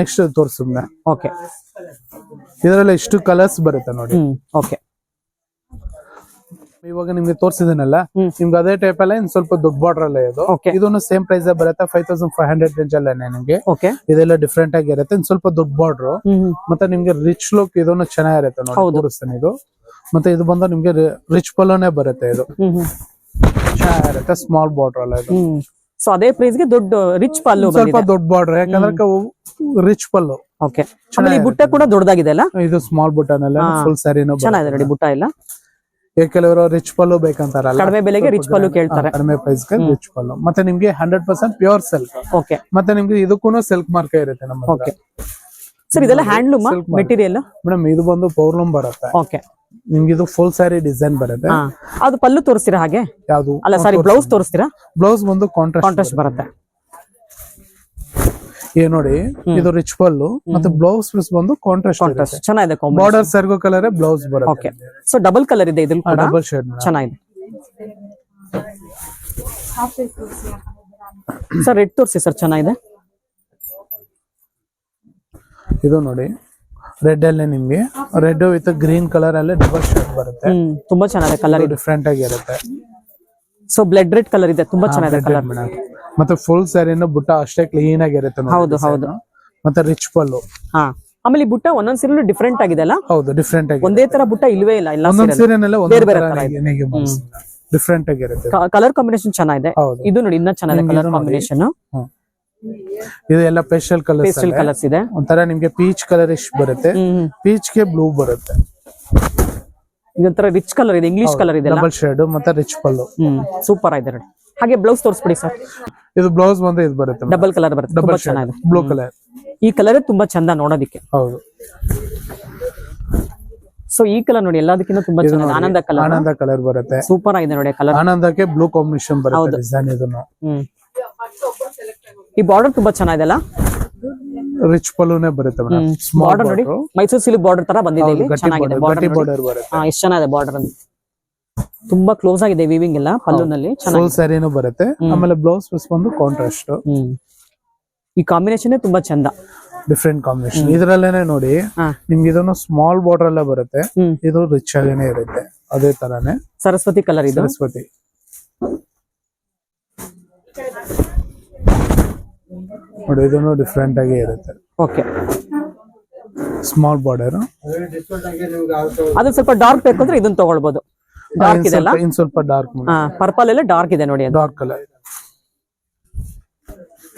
ನೆಕ್ಸ್ಟ್ ತೋರಿಸ್ತೀನಿ ಓಕೆ ಇದರಲ್ಲಿ ಇಷ್ಟು ಕಲರ್ಸ್ ಬರುತ್ತೆ ನೋಡಿ. ಓಕೆ ಇವಾಗ ನಿಮ್ಗೆ ತೋರಿಸಿದನಲ್ಲ. ನಿಮ್ಗೆ ಅದೇ ಟೈಪ್ ಅಲ್ಲ ಇನ್ ಸ್ವಲ್ಪ ದೊಡ್ಡ ಬಾರ್ಡರ್ ಅಲ್ಲೇ ಇದು. ಇದನ್ನು ಸೇಮ್ ಪ್ರೈಸ್ ಬರುತ್ತೆ? Five thousand five hundred range ಅಲ್ಲೇ ನಿಮ್ಗೆ. ಓಕೆ ಇದೆಲ್ಲ ಡಿಫ್ರೆಂಟ್ ಆಗಿರುತ್ತೆ ಇನ್ ಸ್ವಲ್ಪ ದೊಡ್ಡ ಬಾರ್ಡರ್ ಮತ್ತೆ ನಿಮ್ಗೆ ರಿಚ್ ಲುಕ್ ಇದನ್ನು ಚೆನ್ನಾಗಿರುತ್ತೆ ನೋಡಿ ಹೌದು. ಇದು. ಮತ್ತೆ ಇದು ಬಂದು ನಿಮ್ಗೆ ರಿಚ್ ಪಲ್ಲೋನೆ ಬರುತ್ತೆ ಇದು. ಚೆನ್ನಾಗಿರುತ್ತೆ ಸ್ಮಾಲ್ ಬಾರ್ಡರ್ ಅಲ್ಲ ಇದು. ಸೊ ಅದೇ ಪ್ರೈಸ್ಗೆ ದೊಡ್ಡ ರಿಚ್ ಪಲ್ಲು ಸ್ವಲ್ಪ ದೊಡ್ಡ ಬಾರ್ಡರ್ ಯಾಕಂದ್ರೆ ರಿಚ್ ಪಲ್ಲು. ಓಕೆ ಆಮೇಲೆ ಈ ಬುಟ್ಟ ಕೂಡ ದೊಡ್ಡದಾಗಿದೆ ಅಲ್ಲ? ಇದು ಸ್ಮಾಲ್ ಬುಟ್ಟನಲ್ಲ ಫುಲ್ ಸ್ಯಾರಿನೂ ಚೆನ್ನಾಗಿದೆ ನೋಡಿ ಬುಟ್ಟ ಎಲ್ಲ. ಕೆಲವರು ರಿಚ್ ಪಲ್ಲು ಬೇಕಂತಾರಲ್ಲ? ಕಡಿಮೆ ಬೆಲೆಗೆ ರಿಚ್ ಪಲ್ಲು ಕೇಳ್ತಾರೆ. ಕಡಿಮೆ ಪ್ರೈಸ್ಗೆ ರಿಚ್ ಪಲ್ಲು. ಮತ್ತೆ ನಿಮ್ಗೆ hundred percent pure silk okay ಮತ್ತೆ ನಿಮ್ಗೆ ಇದಕ್ಕೂ ಸಿಲ್ಕ್ ಮಾರ್ಕ್ ಇರುತ್ತೆ ನಮ್ಮ ಓಕೆ ಸರ್ ಇದೆಲ್ಲ ಹ್ಯಾಂಡ್ಲೂಮ್ ಮೆಟೀರಿಯಲ್ ಮೇಡಮ್ ಇದು ಬಂದು ಪೌರ್ಲೂಮ್ ಬರುತ್ತೆ. ಓಕೆ ನಿಮ್ಗೆ ಇದು ಫುಲ್ ಸ್ಯಾರಿ ಡಿಸೈನ್ ಬರುತ್ತೆ. ಅದು ಪಲ್ಲು ತೋರಿಸ್ತೀರಾ ಹಾಗೆ? ಯಾವ್ದು? ಅಲ್ಲ ಸಾರಿ ಬ್ಲೌಸ್ ತೋರಿಸ್ತೀರಾ? ಬ್ಲೌಸ್ ಬಂದು ಕಾಂಟ್ರಾಸ್ಟ್ ಕಾಂಟ್ರಾಸ್ಟ್ ಬರುತ್ತೆ. ಏ ನೋಡಿ ಇದು ರಿಚ್ ಪಲ್ಲು ಮತ್ತೆ ಬ್ಲೌಸ್ ಪೀಸ್ ಬಂದು ಕಾಂಟ್ರಾಸ್ಟ್ ಕಾಂಟ್ರಾಸ್ಟ್ ಚೆನ್ನಾಗಿದೆ ಕಾಂಬೋ ಬಾರ್ಡರ್ ಸರ್ಗೋ ಕಲರ್ ಬ್ಲೌಸ್ ಓಕೆ ಬರುತ್ತೆ. ಸೊ ಡಬಲ್ ಕಲರ್ ಇದೆ ಇದು ಕೂಡ? ಡಬಲ್ ಶೇಡ್ ಚೆನ್ನಾಗಿದೆ. ಸರ್ ರೆಡ್ ತೋರಿಸಿ. ಸರ್ ಚೆನ್ನಾಗಿದೆ? ಇದು ನೋಡಿ ರೆಡ್ ಅಲ್ಲೇ ನಿಮ್ಗೆ. ರೆಡ್ ವಿತ್ ಗ್ರೀನ್ ಕಲರ್ ಅಲ್ಲೇ ಡಬಲ್ ಶೇಡ್ ಬರುತ್ತೆ. ತುಂಬಾ ಚೆನ್ನಾಗಿದೆ ಕಲರ್ ಡಿಫ್ರೆಂಟ್ ಆಗಿರುತ್ತೆ. ಸೊ ಬ್ಲಡ್ ರೆಡ್ ಕಲರ್ ಇದೆ ತುಂಬಾ ಚೆನ್ನಾಗಿದೆ ಕಲರ್ ಮೇಡಮ್. ಮತ್ತೆ ಫುಲ್ ಸ್ಯಾರಿನ ಬುಟ್ಟ ಅಷ್ಟೇ ಕ್ಲೀನ್ ಆಗಿರುತ್ತೆ ನೋಡಿ ಹೌದು, ಹೌದು. ಮತ್ತೆ ರಿಚ್ ಪಲ್ಲು ಹಾ. ಆಮೇಲೆ ಈ ಬುಟ್ಟ ಒಂದೊಂದ್ ಸೀರೆ ಡಿಫ್ರೆಂಟ್ ಆಗಿದೆ ಅಲ್ಲ ಹೌದು ಡಿಫ್ರೆಂಟ್ ಆಗಿ ಒಂದೇ ತರ ಬುಟ್ಟ ಇಲ್ವೇ ಇಲ್ಲ ಎಲ್ಲ ಒಂದೊಂದ್ ಸೀರೆನೆಲ್ಲ ಬೇರೆ ಬೇರೆ ತರ ಡಿಫ್ರೆಂಟ್ ಆಗಿರುತ್ತೆ ಕಲರ್ ಕಾಂಬಿನೇಷನ್ ಚೆನ್ನಾಗಿದೆ. ಹೌದು. ಇದು ನೋಡಿ ಇನ್ನ ಚೆನ್ನಾಗಿದೆ ಕಲರ್ ಕಾಂಬಿನೇಷನ್ ಹ್ಮ್. ಇದು ಎಲ್ಲ ಸ್ಪೆಷಲ್ ಕಲರ್ಸ್ ಪೇಸ್ಟಲ್ ಕಲರ್ಸ್ ಇದೆ. ಒಂಥರ ನಿಮ್ಗೆ ಪೀಚ್ ಕಲರ್ ಇಷ್ಟ ಬರುತ್ತೆ. ಹ್ಮ್ ಪೀಚ್ಗೆ ಬ್ಲೂ ಬರುತ್ತೆ. ಇದೊಂಥರ ರಿಚ್ ಕಲರ್ ಇದೆ ಇಂಗ್ಲಿಷ್ ಕಲರ್ ಇದೆ ಡಬಲ್ ಶೇಡ್ ಮತ್ತೆ ರಿಚ್ ಪಲ್ಲು ಹ್ಮ್. ಸೂಪರ್ ಆಗಿದೆ ನೋಡಿ. ಹಾಗೆ ಬ್ಲೌಸ್ ತೋರಿಸ್ಬಿಡಿ ಸರ್ ಇದು ಬ್ಲೌಸ್ ಬಂದು ಇದು ಬರುತ್ತೆ ಡಬಲ್ ಕಲರ್ ಬರುತ್ತೆ. ತುಂಬಾ ಚೆನ್ನಾಗಿದೆ. ಬ್ಲೂ ಕಲರ್ ಈ ಕಲರ್ ತುಂಬಾ ಚಂದ ನೋಡೋದಿಕ್ಕೆ. ಹೌದು. ಸೊ ಈ ಕಲರ್ ನೋಡಿ ಎಲ್ಲದಕ್ಕಿಂತ ತುಂಬಾ ಚೆನ್ನಾಗಿದೆ. ಆನಂದ ಕಲರ್ ಆನಂದ ಕಲರ್ ಬರುತ್ತೆ. ಸೂಪರ್ ಆಗಿದೆ ನೋಡಿ ಕಲರ್ ಆನಂದಕ್ಕೆ ಬ್ಲೂ ಕಾಂಬಿನೇಷನ್ ಬರುತ್ತೆ ಡಿಸೈನ್ ಇದನ್ನು. ಹ್ಮ್. ಈ ಬಾರ್ಡರ್ ತುಂಬಾ ಚೆನ್ನಾಗಿದೆ ಅಲ್ಲ? ರಿಚ್ ಪಲ್ಲುನೇ ಬರುತ್ತೆ ಬಾರ್ಡರ್ ನೋಡಿ ಮೈಸೂರು ಸಿಲ್ಕ್ ಬಾರ್ಡರ್ ತರ ಬಂದಿದೆ ಇಲ್ಲಿ. ಚೆನ್ನಾಗಿದೆ. ಬಾರ್ಡರ್ ಬರುತ್ತೆ. ಎಷ್ಟು ಚೆನ್ನಾಗಿದೆ ಬಾರ್ಡರ್ ಅಂತ ತುಂಬಾ ಕ್ಲೋಸ್ ಆಗಿದೆ ವಿವಿಂಗ್ ಎಲ್ಲ ಪಲ್ಲುನಲ್ಲಿ ಫುಲ್ ಸ್ಯಾರಿನೂ ಬರುತ್ತೆ. ಆಮೇಲೆ ಬ್ಲೌಸ್ ಪೀಸ್ ಬಂದು ಕಾಂಟ್ರಾಸ್ಟ್ ಈ ಕಾಂಬಿನೇಷನ್ ತುಂಬಾ ಚಂದ. ಡಿಫ್ರೆಂಟ್ ಕಾಂಬಿನೇಷನ್ ಇದ್ರಲ್ಲೇನೆ ನೋಡಿ ನಿಮ್ಗೆ ಇದನ್ನು ಸ್ಮಾಲ್ ಬಾರ್ಡರ್ ಎಲ್ಲ ಬರುತ್ತೆ. ಇದು ರಿಚ್ ಆಗೇನೆ ಇರುತ್ತೆ. ಅದೇ ತರಾನೇ. ಸರಸ್ವತಿ ಕಲರ್ ಇದು? ಸರಸ್ವತಿ. ನೋಡಿ ಇದನ್ನು ಡಿಫ್ರೆಂಟ್ ಆಗಿ ಇರುತ್ತೆ. ಓಕೆ ಸ್ಮಾಲ್ ಬಾರ್ಡರ್ ಅದು ಸ್ವಲ್ಪ ಡಾರ್ಕ್ ಬೇಕು ಅಂದ್ರೆ ಇದನ್ನ ತಗೊಳ್ಬಹುದು ಡಾರ್ಕ್ ಇದೆ ಅಲ್ಲ ಇನ್ ಸ್ವಲ್ಪ ಡಾರ್ಕ್ ಪರ್ಪಲ್ ಎಲ್ಲ ಡಾರ್ಕ್ ಇದೆ ನೋಡಿ ಡಾರ್ಕ್ ಕಲರ್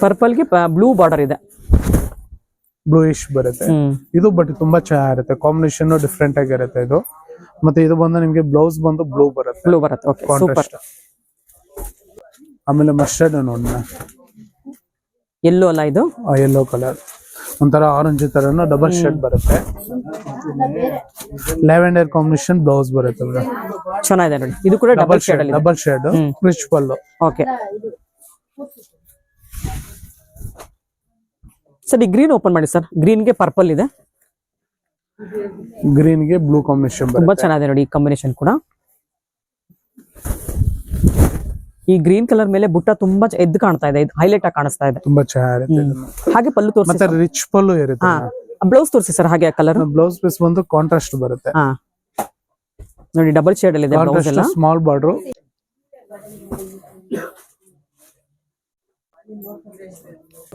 ಪರ್ಪಲ್ಗೆ ಬ್ಲೂ ಬಾರ್ಡರ್ ಇದೆ. ಬ್ಲೂಯಿಶ್ ಬರುತ್ತೆ. ಇದು ಬಟ್ ತುಂಬಾ ಚೆನ್ನಾಗಿರುತ್ತೆ. ಕಾಂಬಿನೇಷನ್ ಡಿಫ್ರೆಂಟ್ ಆಗಿರುತ್ತೆ ಇದು. ಮತ್ತೆ ಇದು ಬಂದು ನಿಮ್ಗೆ ಬ್ಲೌಸ್ ಬಂದು ಬ್ಲೂ ಬರುತ್ತೆ. ಬ್ಲೂ ಬರುತ್ತೆ. ಓಕೆ ಸೂಪರ್ ಆಮೇಲೆ ಮಸ್ಟರ್ಡ್ ನೋಡೋಣ ಎಲ್ಲೋ ಅಲ್ಲ ಇದು? ಎಲ್ಲೋ ಕಲರ್ ಒಂಥರ ಆರೆಂಜ್ ತರ ಡಬಲ್ ಶೇಡ್ ಬರುತ್ತೆ. ಲ್ಯಾವೆಂಡರ್ ಕಾಂಬಿನೇಷನ್ ಬ್ಲೌಸ್ ಬರುತ್ತೆ ಚೆನ್ನಾಗಿದೆ ನೋಡಿ. ಇದು ಕೂಡ ಡಬಲ್ ಶೇಡ್ ಅಲ್ಲಿ double shade rich pallu okay sir ಈ ಗ್ರೀನ್ ಓಪನ್ ಮಾಡಿ ಸರ್. ಗ್ರೀನ್ಗೆ ಪರ್ಪಲ್ ಇದೆ. ಗ್ರೀನ್ಗೆ ಬ್ಲೂ ಕಾಂಬಿನೇಷನ್ ತುಂಬಾ ಚೆನ್ನಾಗಿದೆ ನೋಡಿ ಈ ಕಾಂಬಿನೇಷನ್ ಕೂಡ. ಈ ಗ್ರೀನ್ ಕಲರ್ ಮೇಲೆ ಬುಟ್ಟ ತುಂಬಾ ಎದ್ದು ಕಾಣ್ತಾ ಇದೆ. ಹೈಲೈಟ್ ಆಗಿ ಕಾಣಿಸ್ತಾ ಇದೆ. ತುಂಬಾ ಚೆನ್ನಾಗಿ ಹಾಗೆ ಪಲ್ಲು ತೋರಿಸಿ ಮತ್ತೆ ರಿಚ್ ಪಲ್ಲು ಇರುತ್ತೆ. ಬ್ಲೌಸ್ ತೋರಿಸಿ ಸರ್ ಹಾಗೆ ಕಲರ್ ಬ್ಲೌಸ್ ಪೀಸ್ ಬಂದು ಕಾಂಟ್ರಾಸ್ಟ್ ಬರುತ್ತೆ. ನೋಡಿ ಡಬಲ್ ಶೇಡ್ ಅಲ್ಲಿ ಇದೆ ಬ್ಲೌಸ್ ಎಲ್ಲ. ಸ್ಮಾಲ್ ಬಾರ್ಡರ್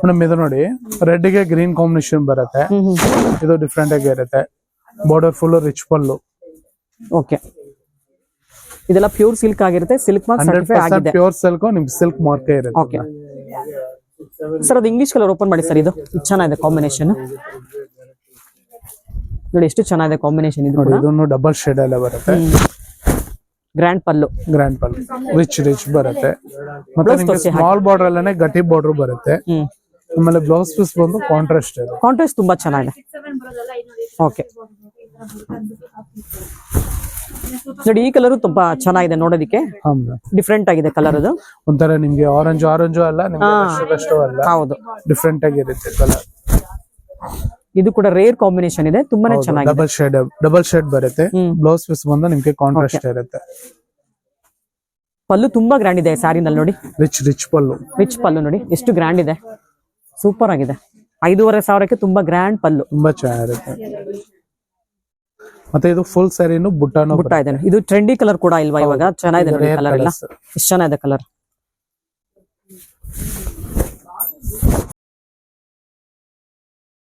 ಮೇಡಮ್ ಇದು ನೋಡಿ ರೆಡ್ಗೆ ಗ್ರೀನ್ ಕಾಂಬಿನೇಷನ್ ಬರುತ್ತೆ. ಇದು ಡಿಫ್ರೆಂಟ್ ಆಗಿ ಇರುತ್ತೆ. Border full rich pallu. Okay ಇದೆಲ್ಲ ಪ್ಯೂರ್ ಸಿಲ್ಕ್ ಆಗಿರುತ್ತೆ. ಸಿಲ್ಕ್ ಮಾರ್ಕ್ ಸರ್ಟಿಫೈ ಆಗಿದೆ. ಪ್ಯೂರ್ ಸಿಲ್ಕ್ ನಿಮ್ಗೆ ಸಿಲ್ಕ್ ಮಾರ್ಕ್ ಇರುತ್ತೆ. ಓಕೆ ಸರ್ ಅದು ಇಂಗ್ಲಿಷ್ ಕಲರ್ ಓಪನ್ ಮಾಡಿ ಸರ್ ಇದು. ಚೆನ್ನಾಗಿದೆ ಕಾಂಬಿನೇಷನ್ ನೋಡಿ ಎಷ್ಟು ಚೆನ್ನಾಗಿದೆ ಕಾಂಬಿನೇಷನ್ ಇದು ನೋಡಿ ಡಬಲ್ ಶೇಡ್ ಎಲ್ಲ ಬರುತ್ತೆ. Grand pallu. Grand pallu. Rich rich ಬರುತ್ತೆ. ಮತ್ತೆ ಸ್ಮಾಲ್ ಬಾರ್ಡರ್ ಅಲ್ಲೇ ಗಟ್ಟಿ ಬಾರ್ಡರ್ ಬರುತ್ತೆ. ಆಮೇಲೆ ಬ್ಲೌಸ್ ಪೀಸ್ ಬಂದು ಕಾಂಟ್ರಾಸ್ಟ್ ಇದೆ. ಕಾಂಟ್ರಾಸ್ಟ್ ತುಂಬಾ ಚೆನ್ನಾಗಿದೆ. ಓಕೆ ನೋಡಿ ಈ ಕಲರ್ ತುಂಬಾ ಚೆನ್ನಾಗಿದೆ ನೋಡೋದಿಕ್ಕೆ. ಡಿಫ್ರೆಂಟ್ ಆಗಿದೆ ಕಲರ್ ಅದು. ಒಂಥರ ನಿಮ್ಗೆ ಆರೆಂಜ್ ಆರೆಂಜ್ ಅಲ್ಲ ಹೌದು. ಡಿಫ್ರೆಂಟ್ ಆಗಿರುತ್ತೆ ಕಲರ್ ಇದು ಕೂಡ ರೇರ್ ಕಾಂಬಿನೇಷನ್ ಇದೆ ತುಂಬಾನೇ ಚೆನ್ನಾಗಿದೆ. ಡಬಲ್ ಶೇಡ್ ಡಬಲ್ ಶೇಡ್ ಬರುತ್ತೆ. ಬ್ಲೌಸ್ ಪೀಸ್ ಬಂದು ನಿಮ್ಗೆ ಕಾಂಟ್ರಾಸ್ಟ್ ಇರುತ್ತೆ. ಪಲ್ಲು ತುಂಬಾ ಗ್ರ್ಯಾಂಡ್ ಇದೆ ಸ್ಯಾರಿನಲ್ಲಿ ನೋಡಿ. Rich rich pallu. Rich pallu ನೋಡಿ ಎಷ್ಟು ಗ್ರ್ಯಾಂಡ್ ಇದೆ. ಸೂಪರ್ ಆಗಿದೆ. ಐದೂವರೆ ಸಾವಿರಕ್ಕೆ ತುಂಬಾ ಗ್ರ್ಯಾಂಡ್ ಪಲ್ಲು. ತುಂಬಾ ಚೆನ್ನಾಗಿರುತ್ತೆ. ಮತ್ತೆ ಇದು ಫುಲ್ ಸ್ಯಾರಿನು ಬುಟ್ಟಾನು ಬುಟ್ಟ ಇದೆ ಇದು ಟ್ರೆಂಡಿ ಕಲರ್ ಕೂಡ ಇಲ್ವಾ ಇವಾಗ? ಚೆನ್ನಾಗಿದೆ ನೋಡಿ ಕಲರ್ ಎಲ್ಲ? ಎಷ್ಟು ಚೆನ್ನಾಗಿದೆ ಕಲರ್